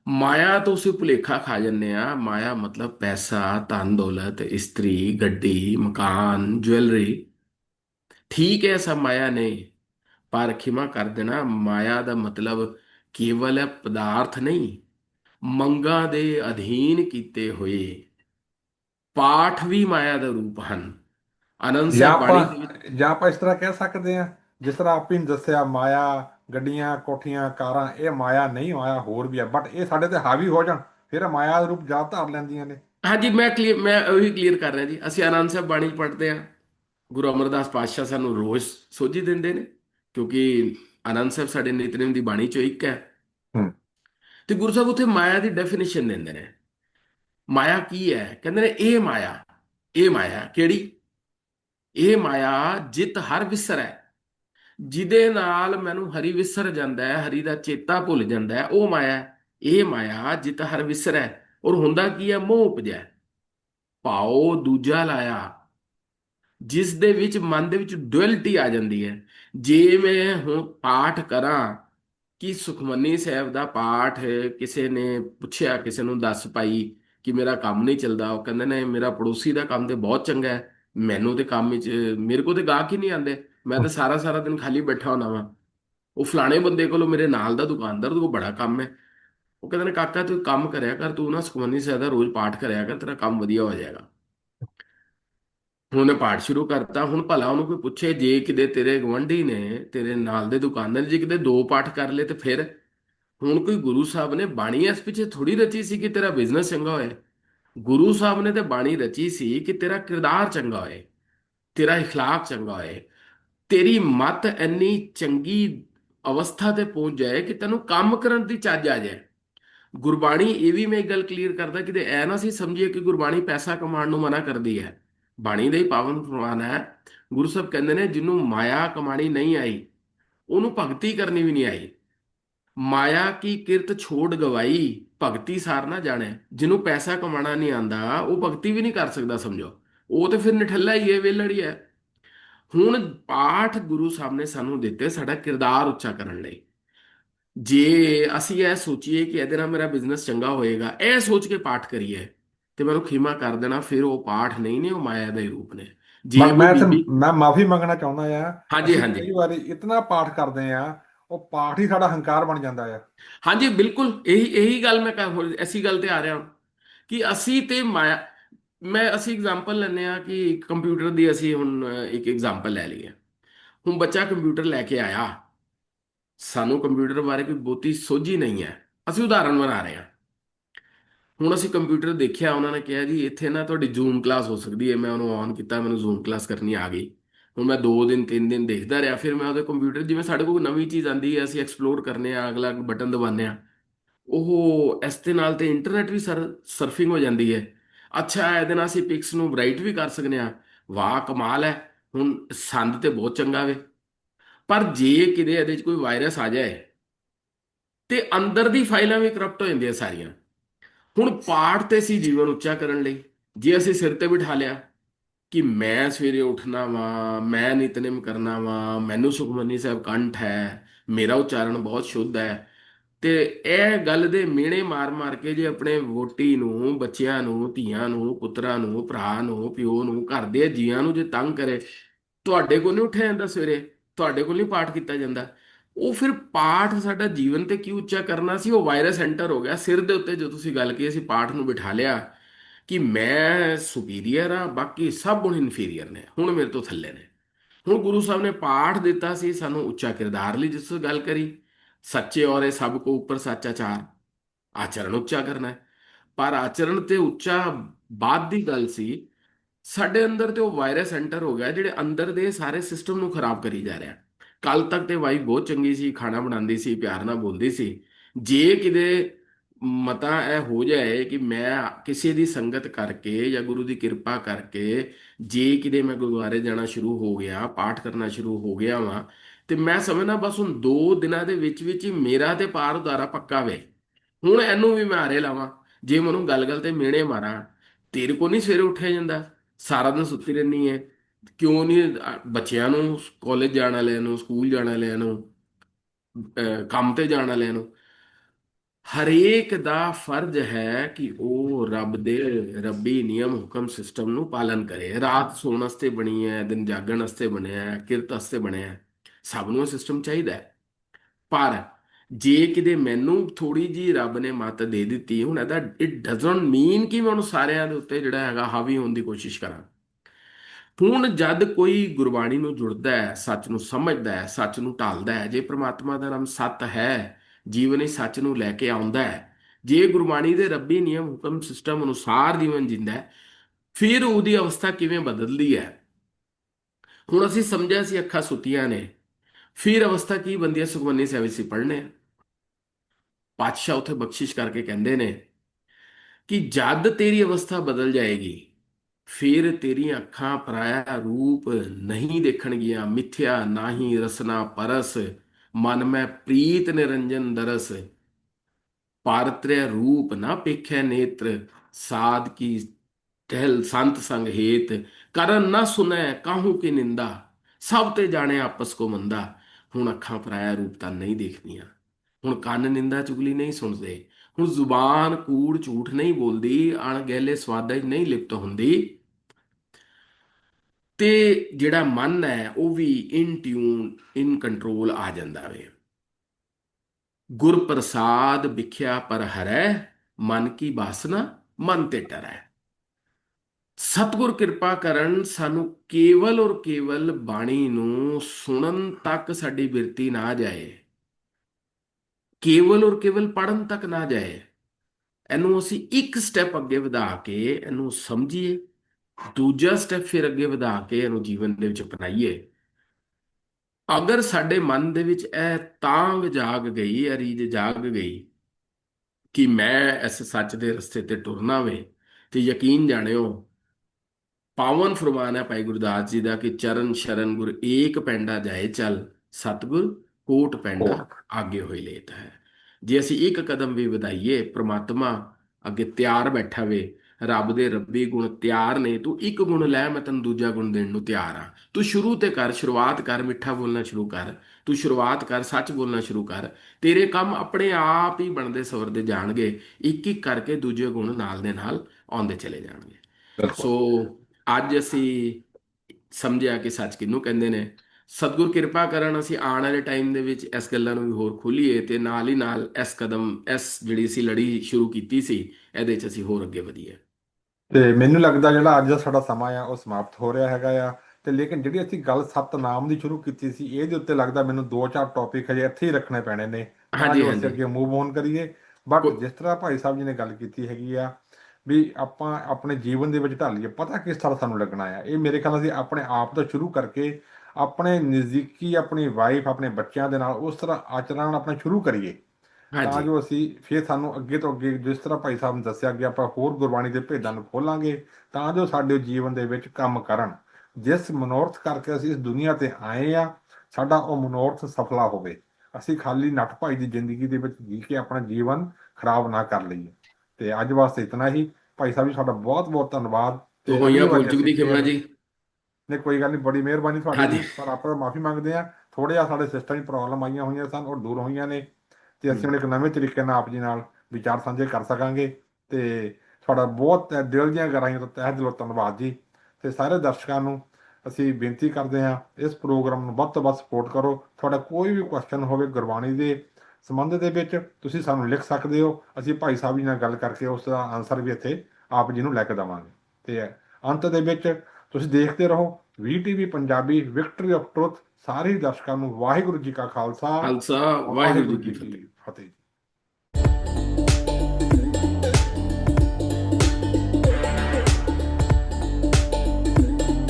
ਮਾਇਆ ਤੋਂ ਅਸੀਂ ਭੁਲੇਖਾ ਖਾ ਜੰਨੇ ਆ ਮਾਇਆ ਮਤਲਬ ਪੈਸਾ ਧਨ ਦੌਲਤ ਇਸਤਰੀ ਗੱਡੀ ਮਕਾਨ ਜੁਐਲਰੀ। ਠੀਕ ਹੈ ਸਭ ਮਾਇਆ ਨਹੀਂ ਪਰ ਖਿਮਾ ਕਰ ਦੇਣਾ ਮਾਇਆ ਦਾ ਮਤਲਬ ਕੇਵਲ ਪਦਾਰਥ ਨਹੀਂ ਮੰਗਾਂ ਦੇ ਅਧੀਨ ਕੀਤੇ ਹੋਏ ਪਾਠ ਵੀ ਮਾਇਆ ਦਾ ਰੂਪ ਹਨ। ਸਾਹਿਬ ਬਾਣੀ ਜਾਂ ਆਪਾਂ ਇਸ ਤਰ੍ਹਾਂ ਕਹਿ ਸਕਦੇ ਹਾਂ ਜਿਸ ਤਰ੍ਹਾਂ ਆਪੀ ਨੇ ਦੱਸਿਆ ਮਾਇਆ ਗੱਡੀਆਂ ਕੋਠੀਆਂ ਕਾਰਾਂ ਇਹ ਮਾਇਆ ਨਹੀਂ ਮਾਇਆ ਹੋਰ ਵੀ ਹੈ ਬਟ ਇਹ ਸਾਡੇ ਤੇ ਹਾਵੀ ਹੋ ਜਾਣ ਫਿਰ ਮਾਇਆ ਦਾ ਰੂਪ ਜ਼ਿਆਦਾ ਧਾਰ ਲੈਂਦੀਆਂ ਨੇ। ਹਾਂਜੀ ਮੈਂ ਕਲੀਅਰ ਮੈਂ ਉਹੀ ਕਲੀਅਰ ਕਰ ਰਿਹਾ ਜੀ। ਅਸੀਂ ਆਨੰਦ ਸਾਹਿਬ ਬਾਣੀ ਪੜ੍ਹਦੇ ਆ ਗੁਰੂ ਅਮਰਦਾਸ ਪਾਤਸ਼ਾਹ ਸਾਨੂੰ ਰੋਜ਼ ਸੋਝੀ ਦਿੰਦੇ ਨੇ ਕਿਉਂਕਿ ਆਨੰਦ ਸਾਹਿਬ ਸਾਡੇ ਨਿਤਨੇਮ ਦੀ ਬਾਣੀ ਚੋਂ ਇੱਕ ਹੈ। ਹੂੰ। ਤੇ ਗੁਰੂ ਸਾਹਿਬ ਉੱਥੇ ਮਾਇਆ ਦੀ ਡੈਫੀਨੇਸ਼ਨ ਦਿੰਦੇ ਨੇ। ਮਾਇਆ ਕੀ ਹੈ? ਕਹਿੰਦੇ ਨੇ ਇਹ ਮਾਇਆ ਇਹ ਮਾਇਆ ਕਿਹੜੀ? ਇਹ ਮਾਇਆ ਜਿਤ ਹਰ ਵਿਸਰ ਹੈ। ਜਿਹਦੇ ਨਾਲ ਮੈਨੂੰ ਹਰੀ ਵਿਸਰ ਜਾਂਦਾ ਹੈ, ਹਰੀ ਦਾ ਚੇਤਾ ਭੁੱਲ ਜਾਂਦਾ ਹੈ, ਉਹ ਮਾਇਆ ਇਹ ਮਾਇਆ ਜਿਤ ਹਰ ਵਿਸਰੈ ਔਰ ਹੁੰਦਾ ਕੀ ਹੈ? ਮੋਹ ਉਪਜੈ ਭਾਉ ਦੂਜਾ ਲਾਇਆ। ਜਿਸ ਦੇ ਵਿੱਚ ਮਨ ਦੇ ਵਿੱਚ ਡੁਅਲਿਟੀ ਆ ਜਾਂਦੀ ਹੈ। ਜੇ ਮੈਂ ਹੁਣ ਪਾਠ ਕਰਾਂ, ਕਿ ਸੁਖਮਨੀ ਸਾਹਿਬ ਦਾ ਪਾਠ ਕਿਸੇ ਨੇ ਪੁੱਛਿਆ, ਕਿਸੇ ਨੂੰ ਦੱਸ ਪਾਈ ਕਿ ਮੇਰਾ ਕੰਮ ਨਹੀਂ ਚੱਲਦਾ? ਉਹ ਕਹਿੰਦੇ ਨੇ, ਮੇਰਾ ਪੜੋਸੀ ਦਾ ਕੰਮ ਤੇ ਬਹੁਤ ਚੰਗਾ ਹੈ। ਮੈਨੂੰ ਤੇ ਕੰਮ ਵਿੱਚ, ਮੇਰੇ ਕੋਲ ਤੇ ਗਾਹਕ ਹੀ ਨਹੀਂ ਆਉਂਦੇ। ਮੈਂ ਤਾਂ ਸਾਰਾ ਸਾਰਾ ਦਿਨ ਖਾਲੀ ਬੈਠਾ ਹੁੰਦਾ ਵਾਂ ਉਹ ਫਲਾਣੇ ਬੰਦੇ ਕੋਲੋਂ ਮੇਰੇ ਨਾਲ ਦਾ ਦੁਕਾਨਦਾਰ ਉਹਦੇ ਕੋਲ ਬੜਾ ਕੰਮ ਹੈ ਉਹ ਕਹਿੰਦੇ ਨੇ ਕਾਕਾ ਤੂੰ ਇੱਕ ਕੰਮ ਕਰਿਆ ਕਰ ਤੂੰ ਨਾ ਸੁਖਮਨੀ ਸਾਹਿਬ ਦਾ ਰੋਜ਼ ਪਾਠ ਕਰਿਆ ਕਰ ਤੇਰਾ ਕੰਮ ਵਧੀਆ ਹੋ ਜਾਏਗਾ ਹੁਣ ਉਹਨੇ ਪਾਠ ਸ਼ੁਰੂ ਕਰਤਾ ਹੁਣ ਭਲਾ ਉਹਨੂੰ ਕੋਈ ਪੁੱਛੇ ਜੇ ਕਿਤੇ ਤੇਰੇ ਗਵੰਡੀ ਨੇ ਤੇਰੇ ਨਾਲ ਦੇ ਦੁਕਾਨਦਾਰ ਜੇ ਕਿਤੇ ਦੋ ਪਾਠ ਕਰ ਲਏ ਤੇ ਫਿਰ ਹੁਣ ਕੋਈ ਗੁਰੂ ਸਾਹਿਬ ਨੇ ਬਾਣੀ ਇਸ ਪਿੱਛੇ ਥੋੜੀ ਰਚੀ ਸੀ ਕਿ ਤੇਰਾ ਬਿਜ਼ਨਸ ਚੰਗਾ ਹੋਏ ਗੁਰੂ ਸਾਹਿਬ ਨੇ ਤੇ ਬਾਣੀ ਰਚੀ ਸੀ ਕਿ ਤੇਰਾ ਕਿਰਦਾਰ ਚੰਗਾ ਹੋਏ ਤੇਰਾ اخلاق ਚੰਗਾ ਹੋਏ ਤੇਰੀ ਮਤ ਇੰਨੀ ਚੰਗੀ ਅਵਸਥਾ ਤੇ ਪਹੁੰਚ ਜਾਏ ਕਿ ਤੈਨੂੰ ਕੰਮ ਕਰਨ ਦੀ ਚੱਜ ਆ ਜਾਏ। ਗੁਰਬਾਣੀ ਇਹ ਵੀ ਮੈਂ ਗੱਲ ਕਲੀਅਰ ਕਰਦਾ ਕਿ ਤੇ ਐ ਨਾ ਸੀ ਸਮਝੀਏ ਕਿ ਗੁਰਬਾਣੀ ਪੈਸਾ ਕਮਾਉਣ ਨੂੰ ਮਨਾ ਕਰਦੀ ਹੈ। ਬਾਣੀ ਦਾ ਹੀ ਪਾਵਨ ਫਰਮਾਨ ਹੈ। ਗੁਰੂ ਸਾਹਿਬ ਕਹਿੰਦੇ ਨੇ, ਜਿਹਨੂੰ ਮਾਇਆ ਕਮਾਣੀ ਨਹੀਂ ਆਈ, ਉਹਨੂੰ ਭਗਤੀ ਕਰਨੀ ਵੀ ਨਹੀਂ ਆਈ। ਮਾਇਆ ਕੀ ਕਿਰਤ ਛੋੜ ਗਵਾਈ, ਭਗਤੀ ਸਾਰ ਨਾ ਜਾਣੇ। ਜਿਹਨੂੰ ਪੈਸਾ ਕਮਾਣਾ ਨਹੀਂ ਆਂਦਾ ਉਹ ਭਗਤੀ ਵੀ ਨਹੀਂ ਕਰ ਸਕਦਾ, ਸਮਝੋ। ਉਹ ਤੇ ਫਿਰ ਨਿਠੱਲਾ ਹੀ ਹੈ ਵੇਲੜੀ ਹੈ। ਹੁਣ ਪਾਠ ਗੁਰੂ ਸਾਹਿਬ ਨੇ ਸਾਨੂੰ ਦਿੱਤੇ ਸਾਡਾ ਕਿਰਦਾਰ ਉੱਚਾ ਕਰਨ ਲਈ। ਜੇ ਅਸੀਂ ਇਹ ਸੋਚੀਏ ਕਿ ਇਹਦੇ ਨਾਲ ਮੇਰਾ ਬਿਜ਼ਨਸ ਚੰਗਾ ਹੋਏਗਾ ਇਹ ਸੋਚ ਕੇ ਪਾਠ ਕਰੀਏ ਤੇ ਮੈਨੂੰ ਖਿਮਾ ਕਰ ਦੇਣਾ ਫਿਰ ਉਹ ਪਾਠ ਨਹੀਂ ਨੇ ਉਹ ਮਾਇਆ ਦੇ ਰੂਪ ਨੇ। ਜੇ ਮੈਂ ਮੈਂ ਮਾਫੀ ਮੰਗਣਾ ਚਾਹੁੰਦਾ ਆ। ਹਾਂਜੀ ਹਾਂਜੀ। ਕਈ ਵਾਰੀ ਇਤਨਾ ਪਾਠ ਕਰਦੇ ਆ ਉਹ ਪਾਠ ਹੀ ਸਾਡਾ ਹੰਕਾਰ ਬਣ ਜਾਂਦਾ ਆ। ਹਾਂਜੀ ਬਿਲਕੁਲ। ਇਹੀ ਇਹੀ ਗੱਲ ਮੈਂ ਐਸੀ ਗੱਲ ਤੇ ਆ ਰਿਹਾ। ਕਿ ਅਸੀਂ ਤੇ ਮਾਇਆ ਮੈਂ ਅਸੀਂ ਐਗਜ਼ਾਮਪਲ ਲੈਂਦੇ ਆ ਕਿ ਕੰਪਿਊਟਰ ਦੀ ਅਸੀਂ ਹੁਣ ਇੱਕ ਐਗਜ਼ਾਮਪਲ ਲੈ ਲਈਏ। ਹੁਣ ਬੱਚਾ ਕੰਪਿਊਟਰ ਲੈ ਕੇ ਆਇਆ। ਸਾਨੂੰ ਕੰਪਿਊਟਰ ਬਾਰੇ ਕੋਈ ਬਹੁਤੀ ਸੋਝੀ ਨਹੀਂ ਹੈ। ਅਸੀਂ ਉਦਾਹਰਣ ਬਣਾ ਰਹੇ ਹਾਂ। ਹੁਣ ਅਸੀਂ ਕੰਪਿਊਟਰ ਦੇਖਿਆ, ਉਹਨਾਂ ਨੇ ਕਿਹਾ ਜੀ, ਇੱਥੇ ਨਾ ਤੁਹਾਡੀ ਜ਼ੂਮ ਕਲਾਸ ਹੋ ਸਕਦੀ ਹੈ। ਮੈਂ ਉਹਨੂੰ ਔਨ ਕੀਤਾ, ਮੈਨੂੰ ਜ਼ੂਮ ਕਲਾਸ ਕਰਨੀ ਆ ਗਈ। ਹੁਣ ਮੈਂ 2 ਦਿਨ 3 ਦਿਨ ਦੇਖਦਾ ਰਿਹਾ। ਫਿਰ ਮੈਂ ਉਹਦੇ ਕੰਪਿਊਟਰ ਜਿਵੇਂ ਸਾਡੇ ਕੋਲ ਨਵੀਂ ਚੀਜ਼ ਆਂਦੀ ਹੈ, ਅਸੀਂ ਐਕਸਪਲੋਰ ਕਰਨੇ ਆ ਅਗਲਾ ਬਟਨ ਦਬਾਉਂਦੇ ਆ ਉਹ ਇਸ ਦੇ ਨਾਲ ਤੇ ਇੰਟਰਨੈਟ ਵੀ ਸਰ ਸਰਫਿੰਗ ਹੋ ਜਾਂਦੀ ਹੈ। ਅੱਛਾ, ਇਹਦੇ ਨਾਲ ਅਸੀਂ ਪਿਕਸ ਨੂੰ ਬ੍ਰਾਈਟ ਵੀ ਕਰ ਸਕਦੇ ਆ। ਵਾਹ, ਕਮਾਲ ਹੈ। ਹੁਣ ਸੰਦ ਤੇ ਬਹੁਤ ਚੰਗਾ ਵੇ। ਪਰ ਜੇ ਕਿਤੇ ਇਹਦੇ 'ਚ ਕੋਈ ਵਾਇਰਸ ਆ ਜਾਏ, ਤੇ ਅੰਦਰ ਦੀ ਫਾਈਲਾਂ ਵੀ ਕਰਪਟ ਹੋ ਜਾਂਦੀਆਂ ਸਾਰੀਆਂ। ਹੁਣ ਪਾਠ ਤੇ ਸੀ ਜੀਵਨ ਉੱਚਾ ਕਰਨ ਲਈ, ਜੇ ਅਸੀਂ ਸਿਰ ਤੇ ਬਿਠਾ ਲਿਆ ਕਿ ਮੈਂ ਸਵੇਰੇ ਉੱਠਣਾ ਵਾਂ, ਮੈਂ ਨਿਤਨੇਮ ਕਰਨਾ ਵਾਂ, ਮੈਨੂੰ ਸੁਖਮਨੀ ਸਾਹਿਬ ਕੰਠ ਹੈ, ਮੇਰਾ ਉਚਾਰਨ ਬਹੁਤ ਸ਼ੁੱਧ ਹੈ ਤੇ ਇਹ ਗੱਲ ਦੇ ਮੇਣੇ ਮਾਰ-ਮਾਰ ਕੇ ਜੇ ਆਪਣੇ ਵੋਟੀ ਨੂੰ, ਬੱਚਿਆਂ ਨੂੰ, ਧੀਆਂ ਨੂੰ, ਪੁੱਤਰਾਂ ਨੂੰ, ਭਰਾ ਨੂੰ, ਪਿਓ ਨੂੰ, ਘਰ ਦੇ ਜੀਆਂ ਨੂੰ ਜੇ ਤੰਗ ਕਰੇ, ਤੁਹਾਡੇ ਕੋਲ ਨਹੀਂ ਉੱਠਿਆ ਜਾਂਦਾ ਸਵੇਰੇ? ਤੁਹਾਡੇ ਕੋਲ ਨਹੀਂ ਪਾਠ ਕੀਤਾ ਜਾਂਦਾ? ਉਹ ਫਿਰ ਪਾਠ ਸਾਡਾ ਜੀਵਨ ਤੇ ਕੀ ਉੱਚਾ ਕਰਨਾ ਸੀ? ਉਹ ਵਾਇਰਸ ਐਂਟਰ ਹੋ ਗਿਆ ਸਿਰ ਦੇ ਉੱਤੇ ਜੋ ਤੁਸੀਂ ਗੱਲ ਕੀਤੀ ਅਸੀਂ ਪਾਠ ਨੂੰ ਬਿਠਾ ਲਿਆ ਕਿ ਮੈਂ ਸੁਪੀਰੀਅਰ ਆ ਬਾਕੀ ਸਭ ਹੁਣ ਇਨਫੀਰੀਅਰ ਨੇ, ਹੁਣ ਮੇਰੇ ਤੋਂ ਥੱਲੇ ਨੇ। ਹੁਣ ਗੁਰੂ ਸਾਹਿਬ ਨੇ ਪਾਠ ਦਿੱਤਾ ਸੀ, ਸਾਨੂੰ ਉੱਚਾ ਕਿਰਦਾਰ ਲਈ ਜਿਸ ਗੱਲ ਕਰੀ। ਸੱਚੇ ਔਰੇ ਸਭ ਕੋ ਉੱਪਰ ਸੱਚ ਆਚਾਰ। ਆਚਰਣ ਉੱਚਾ ਕਰਨਾ ਹੈ। ਪਰ ਆਚਰਣ ਤੇ ਉੱਚਾ ਬਾਅਦ ਦੀ ਗੱਲ ਸੀ, ਸਾਡੇ ਅੰਦਰ ਤੇ ਉਹ ਵਾਇਰਸ ਐਂਟਰ ਹੋ ਗਿਆ ਜਿਹੜੇ ਅੰਦਰ ਦੇ ਸਾਰੇ ਸਿਸਟਮ ਨੂੰ ਖਰਾਬ ਕਰੀ ਜਾ ਰਿਹਾ। ਕੱਲ ਤੱਕ ਤੇ ਵਾਈਫ ਬਹੁਤ ਚੰਗੀ ਸੀ, ਖਾਣਾ ਬਣਾਉਂਦੀ ਸੀ, ਪਿਆਰ ਨਾਲ ਬੋਲਦੀ ਸੀ। ਜੇ ਕਿਤੇ ਮਤਾ ਇਹ ਹੋ ਜਾਏ ਕਿ ਮੈਂ ਕਿਸੇ ਦੀ ਸੰਗਤ ਕਰਕੇ ਜਾਂ ਗੁਰੂ ਦੀ ਕਿਰਪਾ ਕਰਕੇ ਜੇ ਕਿਤੇ ਮੈਂ ਗੁਰਦੁਆਰੇ ਜਾਣਾ ਸ਼ੁਰੂ ਹੋ ਗਿਆ, ਪਾਠ ਕਰਨਾ ਸ਼ੁਰੂ ਹੋ ਗਿਆ ਵਾਂ ਤੇ ਮੈਂ ਸਮਝਣਾ ਬਸ ਹੁਣ 2 ਦਿਨਾਂ ਦੇ ਵਿੱਚ ਵਿੱਚ ਹੀ ਮੇਰਾ ਤੇ ਪਾਰ ਉਦਾਰਾ ਪੱਕਾ ਵੇ। ਹੁਣ ਇਹਨੂੰ ਵੀ ਮੈਂ ਹਾਰੇ ਲਾਵਾਂ ਜੇ ਮੈਨੂੰ ਗੱਲ-ਗੱਲ ਤੇ ਮੇਣੇ ਮਾਰਾਂ ਤੇਰੇ ਕੋ ਨਹੀਂ ਸਵੇਰੇ ਉੱਠਿਆ ਜਾਂਦਾ ਸਾਰਾ ਦਿਨ ਸੁੱਤੀ ਰਹਿਣੀ ਹੈ ਕਿਉਂ ਨਹੀਂ ਬੱਚਿਆਂ ਨੂੰ ਕਾਲਜ ਜਾਣ ਵਾਲਿਆਂ ਨੂੰ ਸਕੂਲ ਜਾਣ ਵਾਲਿਆਂ ਨੂੰ ਅ, ਕੰਮ ਤੇ ਜਾਣ ਵਾਲਿਆਂ ਨੂੰ ਹਰੇਕ ਦਾ ਫਰਜ਼ ਹੈ ਕਿ ਉਹ ਰੱਬ ਦੇ ਰੱਬੀ ਨਿਯਮ ਹੁਕਮ ਸਿਸਟਮ ਨੂੰ ਪਾਲਨ ਕਰੇ। ਰਾਤ ਸੌਣ ਵਾਸਤੇ ਬਣੀ ਹੈ ਦਿਨ ਜਾਗਣ ਵਾਸਤੇ ਬਣਿਆ ਹੈ ਕਿਰਤ ਵਾਸਤੇ ਬਣਿਆ। ਹੈ ਸਭ ਨੂੰ ਸਿਸਟਮ ਚਾਹੀਦਾ ਹੈ। ਪਰ ਜੇ ਕਿਤੇ ਮੈਨੂੰ ਥੋੜੀ ਜੀ ਰੱਬ ਨੇ ਮੱਤ ਦੇ ਦਿੱਤੀ ਹੁਣ ਇਹਦਾ ਇਟ ਡਸਨਟ ਮੀਨ ਕਿ ਮੈਂ ਉਹਨੂੰ ਸਾਰਿਆਂ ਦੇ ਉੱਤੇ ਜਿਹੜਾ ਹੈਗਾ ਹਾਵੀ ਹੋਣ ਦੀ ਕੋਸ਼ਿਸ਼ ਕਰਾਂ। ਹੁਣ ਜਦ ਕੋਈ ਗੁਰਬਾਣੀ ਨੂੰ ਜੁੜਦਾ ਹੈ, ਸੱਚ ਨੂੰ ਸਮਝਦਾ ਹੈ, ਸੱਚ ਨੂੰ ਢਾਲਦਾ ਹੈ, ਜੇ ਪ੍ਰਮਾਤਮਾ ਦਾ ਨਾਮ ਸੱਤ ਹੈ, ਜੀਵਨ ਹੀ ਸੱਚ ਨੂੰ ਲੈ ਕੇ ਆਉਂਦਾ ਹੈ, ਜੇ ਗੁਰਬਾਣੀ ਦੇ ਰੱਬੀ ਨਿਯਮ ਹੁਕਮ ਸਿਸਟਮ ਅਨੁਸਾਰ ਜੀਵਨ ਜਿੰਦਾ ਹੈ, ਫਿਰ ਉਹਦੀ ਅਵਸਥਾ ਕਿਵੇਂ ਬਦਲਦੀ ਹੈ? ਹੁਣ ਅਸੀਂ ਸਮਝਿਆ ਸੀ ਅੱਖਾਂ ਸੁੱਤੀਆਂ ਨੇ ਫਿਰ ਅਵਸਥਾ ਕੀ ਬੰਦੀ ਹੈ ਸੁਖਮਨੀ ਸਾਹਿਬ ਵਿੱਚ ਪੜ੍ਹਨੇ ਆ ਪਾਤਸ਼ਾਹ ਉਥੇ ਬਖਸ਼ਿਸ਼ ਕਰਕੇ ਕਹਿੰਦੇ ਨੇ ਕਿ ਜਦ ਤੇਰੀ ਅਵਸਥਾ ਬਦਲ ਜਾਏਗੀ ਫਿਰ ਤੇਰੀਆਂ ਅੱਖਾਂ ਪਰਾਇਆ ਰੂਪ ਨਹੀਂ ਦੇਖਣਗੀਆਂ ਮਿਥਿਆ ਨਾਹੀ ਰਸਨਾ ਪਰਸ ਮਨ ਮੈਂ ਪ੍ਰੀਤ ਨਿਰੰਜਨ ਦਰਸ ਪਾਰਤ੍ਰਿਆ ਰੂਪ ਨਾ ਪੇਖੈ ਨੇਤਰ ਸਾਧ ਕੀ ਟਹਿਲ ਸੰਤ ਸੰਗ ਹੇਤ ਕਰਨ ਨਾ ਸੁਨੈ ਕਾਹੂ ਕੀ ਨਿੰਦਾ ਸਭ ਤੇ ਜਾਣੇ ਆਪਸ ਕੋ ਮੰਦਾ ਹੁਣ ਅੱਖਾਂ ਪਰਾਇਆ ਰੂਪ ਤਾਂ ਨਹੀਂ ਦੇਖਦੀਆਂ। ਹੁਣ ਕੰਨ ਨਿੰਦਾ ਚੁਗਲੀ ਨਹੀਂ ਸੁਣਦੇ। ਹੁਣ ਜ਼ੁਬਾਨ ਕੂੜ ਝੂਠ ਨਹੀਂ ਬੋਲਦੀ ਅਣਗਹਿਲੇ ਸਵਾਦਾਂ 'ਚ ਨਹੀਂ ਲਿਪਤ ਹੁੰਦੀ। ਤੇ ਜਿਹੜਾ ਮਨ ਹੈ, ਉਹ ਵੀ ਇਨ ਟਿਊਨ ਇਨ ਕੰਟਰੋਲ ਆ ਜਾਂਦਾ ਵੇ। ਗੁਰ ਪ੍ਰਸਾਦ ਵਿਖਿਆ ਪਰ ਹਰੈ, ਮਨ ਕੀ ਬਾਸਨਾ, ਮਨ ਤੇ ਟਰੈ। ਸਤਿਗੁਰ ਕਿਰਪਾ ਕਰਨ ਸਾਨੂੰ ਕੇਵਲ ਔਰ ਕੇਵਲ ਬਾਣੀ ਨੂੰ ਸੁਣਨ ਤੱਕ ਸਾਡੀ ਬਿਰਤੀ ਨਾ ਜਾਏ। ਕੇਵਲ ਔਰ ਕੇਵਲ ਪੜਨ ਤੱਕ ਨਾ ਜਾਏ। ਇਹਨੂੰ ਅਸੀਂ ਇੱਕ ਸਟੈਪ ਅੱਗੇ ਵਧਾ ਕੇ ਇਹਨੂੰ ਸਮਝੀਏ। ਦੂਜਾ ਸਟੈਪ ਫਿਰ ਅੱਗੇ ਵਧਾ ਕੇ ਇਹਨੂੰ ਜੀਵਨ ਦੇ ਵਿੱਚ ਅਪਣਾਈਏ। ਅਗਰ ਸਾਡੇ ਮਨ ਦੇ ਵਿੱਚ ਇਹ ਤਾਂਗ ਜਾਗ ਗਈ, ਇਹ ਰੀਝ ਜਾਗ ਗਈ ਕਿ ਮੈਂ ਇਸ ਸੱਚ ਦੇ ਰਸਤੇ ਤੇ ਟੁਰਨਾ ਵੇ, ਤੇ ਯਕੀਨ ਜਾਣਿਓ ਪਾਵਨ ਫਰਮਾਨ ਹੈ ਭਾਈ ਗੁਰਦਾਸ ਜੀ ਦਾ ਕਿ ਚਰਨ ਸ਼ਰਨ ਗੁਰ ਏਕ ਪੈਂਡਾ ਜਾਏ ਚੱਲ ਸਤਗੁਰ ਕੋਟ ਪੈਂਡਾ ਆਗੇ ਹੋਈ ਲੇਤ ਹੈ। ਜੇ ਅਸੀਂ ਇੱਕ ਕਦਮ ਵੀ ਵਧਾਈਏ ਪ੍ਰਮਾਤਮਾ ਅੱਗੇ ਤਿਆਰ ਬੈਠਾ ਵੇ ਰੱਬ ਦੇ ਰੱਬੀ ਗੁਣ ਤਿਆਰ ਨੇ ਤੂੰ ਇੱਕ ਗੁਣ ਲੈ ਮੈਂ ਤੈਨੂੰ ਦੂਜਾ ਗੁਣ ਦੇਣ ਨੂੰ ਤਿਆਰ ਆ ਤੂੰ ਸ਼ੁਰੂ ਤੇ ਕਰ ਸ਼ੁਰੂਆਤ ਕਰ ਮਿੱਠਾ ਬੋਲਣਾ ਸ਼ੁਰੂ ਕਰ। ਤੂੰ ਸ਼ੁਰੂਆਤ ਕਰ ਸੱਚ ਬੋਲਣਾ ਸ਼ੁਰੂ ਕਰ। ਤੇਰੇ ਕੰਮ ਆਪਣੇ ਆਪ ਹੀ ਬਣਦੇ ਸਵਰਦੇ ਜਾਣਗੇ। ਇੱਕ ਇੱਕ ਕਰਕੇ ਦੂਜੇ ਗੁਣ ਨਾਲ ਦੇ ਨਾਲ ਆਉਂਦੇ ਚਲੇ ਜਾਣਗੇ। ਸੋ ਅੱਜ ਅਸੀਂ ਸਮਝਿਆ ਕਿ ਸੱਚ ਕਿਹਨੂੰ ਕਹਿੰਦੇ ਨੇ। ਸਤਿਗੁਰ ਕਿਰਪਾ ਕਰਨ ਅਸੀਂ ਆਉਣ ਵਾਲੇ ਟਾਈਮ ਦੇ ਵਿੱਚ ਇਸ ਗੱਲਾਂ ਨੂੰ ਵੀ ਹੋਰ ਖੋਲੀਏ ਤੇ ਨਾਲ ਹੀ ਨਾਲ ਇਸ ਕਦਮ ਇਸ ਜਿਹੜੀ ਸੀ ਲੜੀ ਸ਼ੁਰੂ ਕੀਤੀ ਸੀ ਇਹਦੇ 'ਚ ਅਸੀਂ ਹੋਰ ਅੱਗੇ ਵਧੀਏ। ਤੇ ਮੈਨੂੰ ਲੱਗਦਾ ਜਿਹੜਾ ਅੱਜ ਦਾ ਸਾਡਾ ਸਮਾਂ ਆ ਉਹ ਸਮਾਪਤ ਹੋ ਰਿਹਾ ਹੈਗਾ ਆ। ਤੇ ਲੇਕਿਨ ਜਿਹੜੀ ਅਸੀਂ ਗੱਲ ਸਤਨਾਮ ਦੀ ਸ਼ੁਰੂ ਕੀਤੀ ਸੀ ਇਹਦੇ ਉੱਤੇ ਲੱਗਦਾ ਮੈਨੂੰ ਦੋ ਚਾਰ ਟੌਪਿਕ ਹਜੇ ਇੱਥੇ ਹੀ ਰੱਖਣੇ ਪੈਣੇ ਨੇ। ਹਾਂਜੀ ਅਸੀਂ ਹਾਂਜੀ। ਅੱਗੇ ਮੂਵ ਔਨ ਕਰੀਏ। ਬਟ ਜਿਸ ਤਰ੍ਹਾਂ ਭਾਈ ਸਾਹਿਬ ਜੀ ਨੇ ਗੱਲ ਕੀਤੀ ਹੈਗੀ ਆ ਵੀ ਆਪਾਂ ਆਪਣੇ ਜੀਵਨ ਦੇ ਵਿੱਚ ਢਾਲੀਏ। ਪਤਾ ਕਿਸ ਤਰ੍ਹਾਂ ਸਾਨੂੰ ਲੱਗਣਾ ਆ? ਇਹ ਮੇਰੇ ਖਿਆਲ ਅਸੀਂ ਆਪਣੇ ਆਪ ਤੋਂ ਸ਼ੁਰੂ ਕਰਕੇ ਆਪਣੇ ਨਜ਼ਦੀਕੀ ਆਪਣੀ ਵਾਈਫ ਆਪਣੇ ਬੱਚਿਆਂ ਦੇ ਨਾਲ ਉਸ ਤਰ੍ਹਾਂ ਆਚਰਣ ਆਪਣਾ ਸ਼ੁਰੂ ਕਰੀਏ। ਤਾਂ ਜੋ ਅਸੀਂ ਫਿਰ ਸਾਨੂੰ ਅੱਗੇ ਤੋਂ ਅੱਗੇ ਜਿਸ ਤਰ੍ਹਾਂ ਭਾਈ ਸਾਹਿਬ ਨੇ ਦੱਸਿਆ ਕਿ ਆਪਾਂ ਹੋਰ ਗੁਰਬਾਣੀ ਦੇ ਭੇਦਾਂ ਨੂੰ ਖੋਲਾਂਗੇ ਤਾਂ ਜੋ ਸਾਡੇ ਜੀਵਨ ਦੇ ਵਿੱਚ ਕੰਮ ਕਰਨ। ਜਿਸ ਮਨੋਰਥ ਕਰਕੇ ਅਸੀਂ ਇਸ ਦੁਨੀਆ ਤੇ ਆਏ ਆ ਸਾਡਾ ਉਹ ਮਨੋਰਥ ਸਫਲਾ ਹੋਵੇ। ਅਸੀਂ ਖਾਲੀ ਨੱਠ ਭਾਈ ਦੀ ਜ਼ਿੰਦਗੀ ਦੇ ਵਿੱਚ ਜੀ ਕੇ ਆਪਣਾ ਜੀਵਨ ਖਰਾਬ ਨਾ ਕਰ ਲਈਏ। ਤੇ ਅੱਜ ਵਾਸਤੇ ਇਤਨਾ ਹੀ। ਭਾਈ ਸਾਹਿਬ ਜੀ ਤੁਹਾਡਾ ਬਹੁਤ ਬਹੁਤ ਧੰਨਵਾਦ। ਤੋ ਹੋਈਆਂ ਭੁੱਲ ਚੁੱਕ ਦੀ ਖਿਮਾ ਜੀ। ਨਹੀਂ ਕੋਈ ਗੱਲ ਨਹੀਂ ਬੜੀ ਮਿਹਰਬਾਨੀ ਤੁਹਾਡੀ। ਪਰ ਆਪਾਂ ਮਾਫੀ ਮੰਗਦੇ ਆ ਥੋੜੇ ਜਿਹਾ ਸਾਡੇ ਸਿਸਟਮ 'ਚ ਪ੍ਰੋਬਲਮ ਆਈਆਂ ਹੋਈਆਂ ਸਨ ਉਹ ਦੂਰ ਹੋਈਆਂ ਨੇ। ਤੇ ਅਸੀਂ ਹੁਣ ਇੱਕ ਨਵੇਂ ਤਰੀਕੇ ਨਾਲ ਆਪ ਜੀ ਨਾਲ ਵਿਚਾਰ ਸਾਂਝੇ ਕਰ ਸਕਾਂਗੇ। ਤੇ ਤੁਹਾਡਾ ਬਹੁਤ ਦਿਲ ਦੀਆਂ ਗਹਿਰਾਈਆਂ ਤੋਂ ਤਹਿ ਦਿਲੋਂ ਧੰਨਵਾਦ ਜੀ। ਤੇ ਸਾਰੇ ਦਰਸ਼ਕਾਂ ਨੂੰ ਅਸੀਂ ਬੇਨਤੀ ਕਰਦੇ ਹਾਂ ਇਸ ਪ੍ਰੋਗਰਾਮ ਨੂੰ ਵੱਧ ਤੋਂ ਵੱਧ ਸਪੋਰਟ ਕਰੋ। ਤੁਹਾਡਾ ਕੋਈ ਵੀ ਕੁਐਸਚਨ ਹੋਵੇ ਗੁਰਬਾਣੀ ਦੇ ਸੰਬੰਧ ਦੇ ਵਿੱਚ ਤੁਸੀਂ ਸਾਨੂੰ ਲਿਖ ਸਕਦੇ ਹੋ। ਅਸੀਂ ਭਾਈ ਸਾਹਿਬ ਜੀ ਨਾਲ ਗੱਲ ਕਰਕੇ ਉਸ ਦਾ ਆਨਸਰ ਵੀ ਇੱਥੇ ਆਪ ਜੀ ਨੂੰ ਲੈ ਕੇ ਦੇਵਾਂਗੇ। ਤੇ ਅੰਤ ਦੇ ਵਿੱਚ ਤੁਸੀਂ ਦੇਖਦੇ ਰਹੋ VTV Punjabi victory of truth ਸਾਰੇ ਦਰਸ਼ਕਾਂ ਨੂੰ ਵਾਹਿਗੁਰੂ ਜੀ ਕਾ ਖਾਲਸਾ। ਖਾਲਸਾ ਵਾਹਿਗੁਰੂ ਜੀ ਕੀ ਫਤਿਹ। ਫਤਿਹ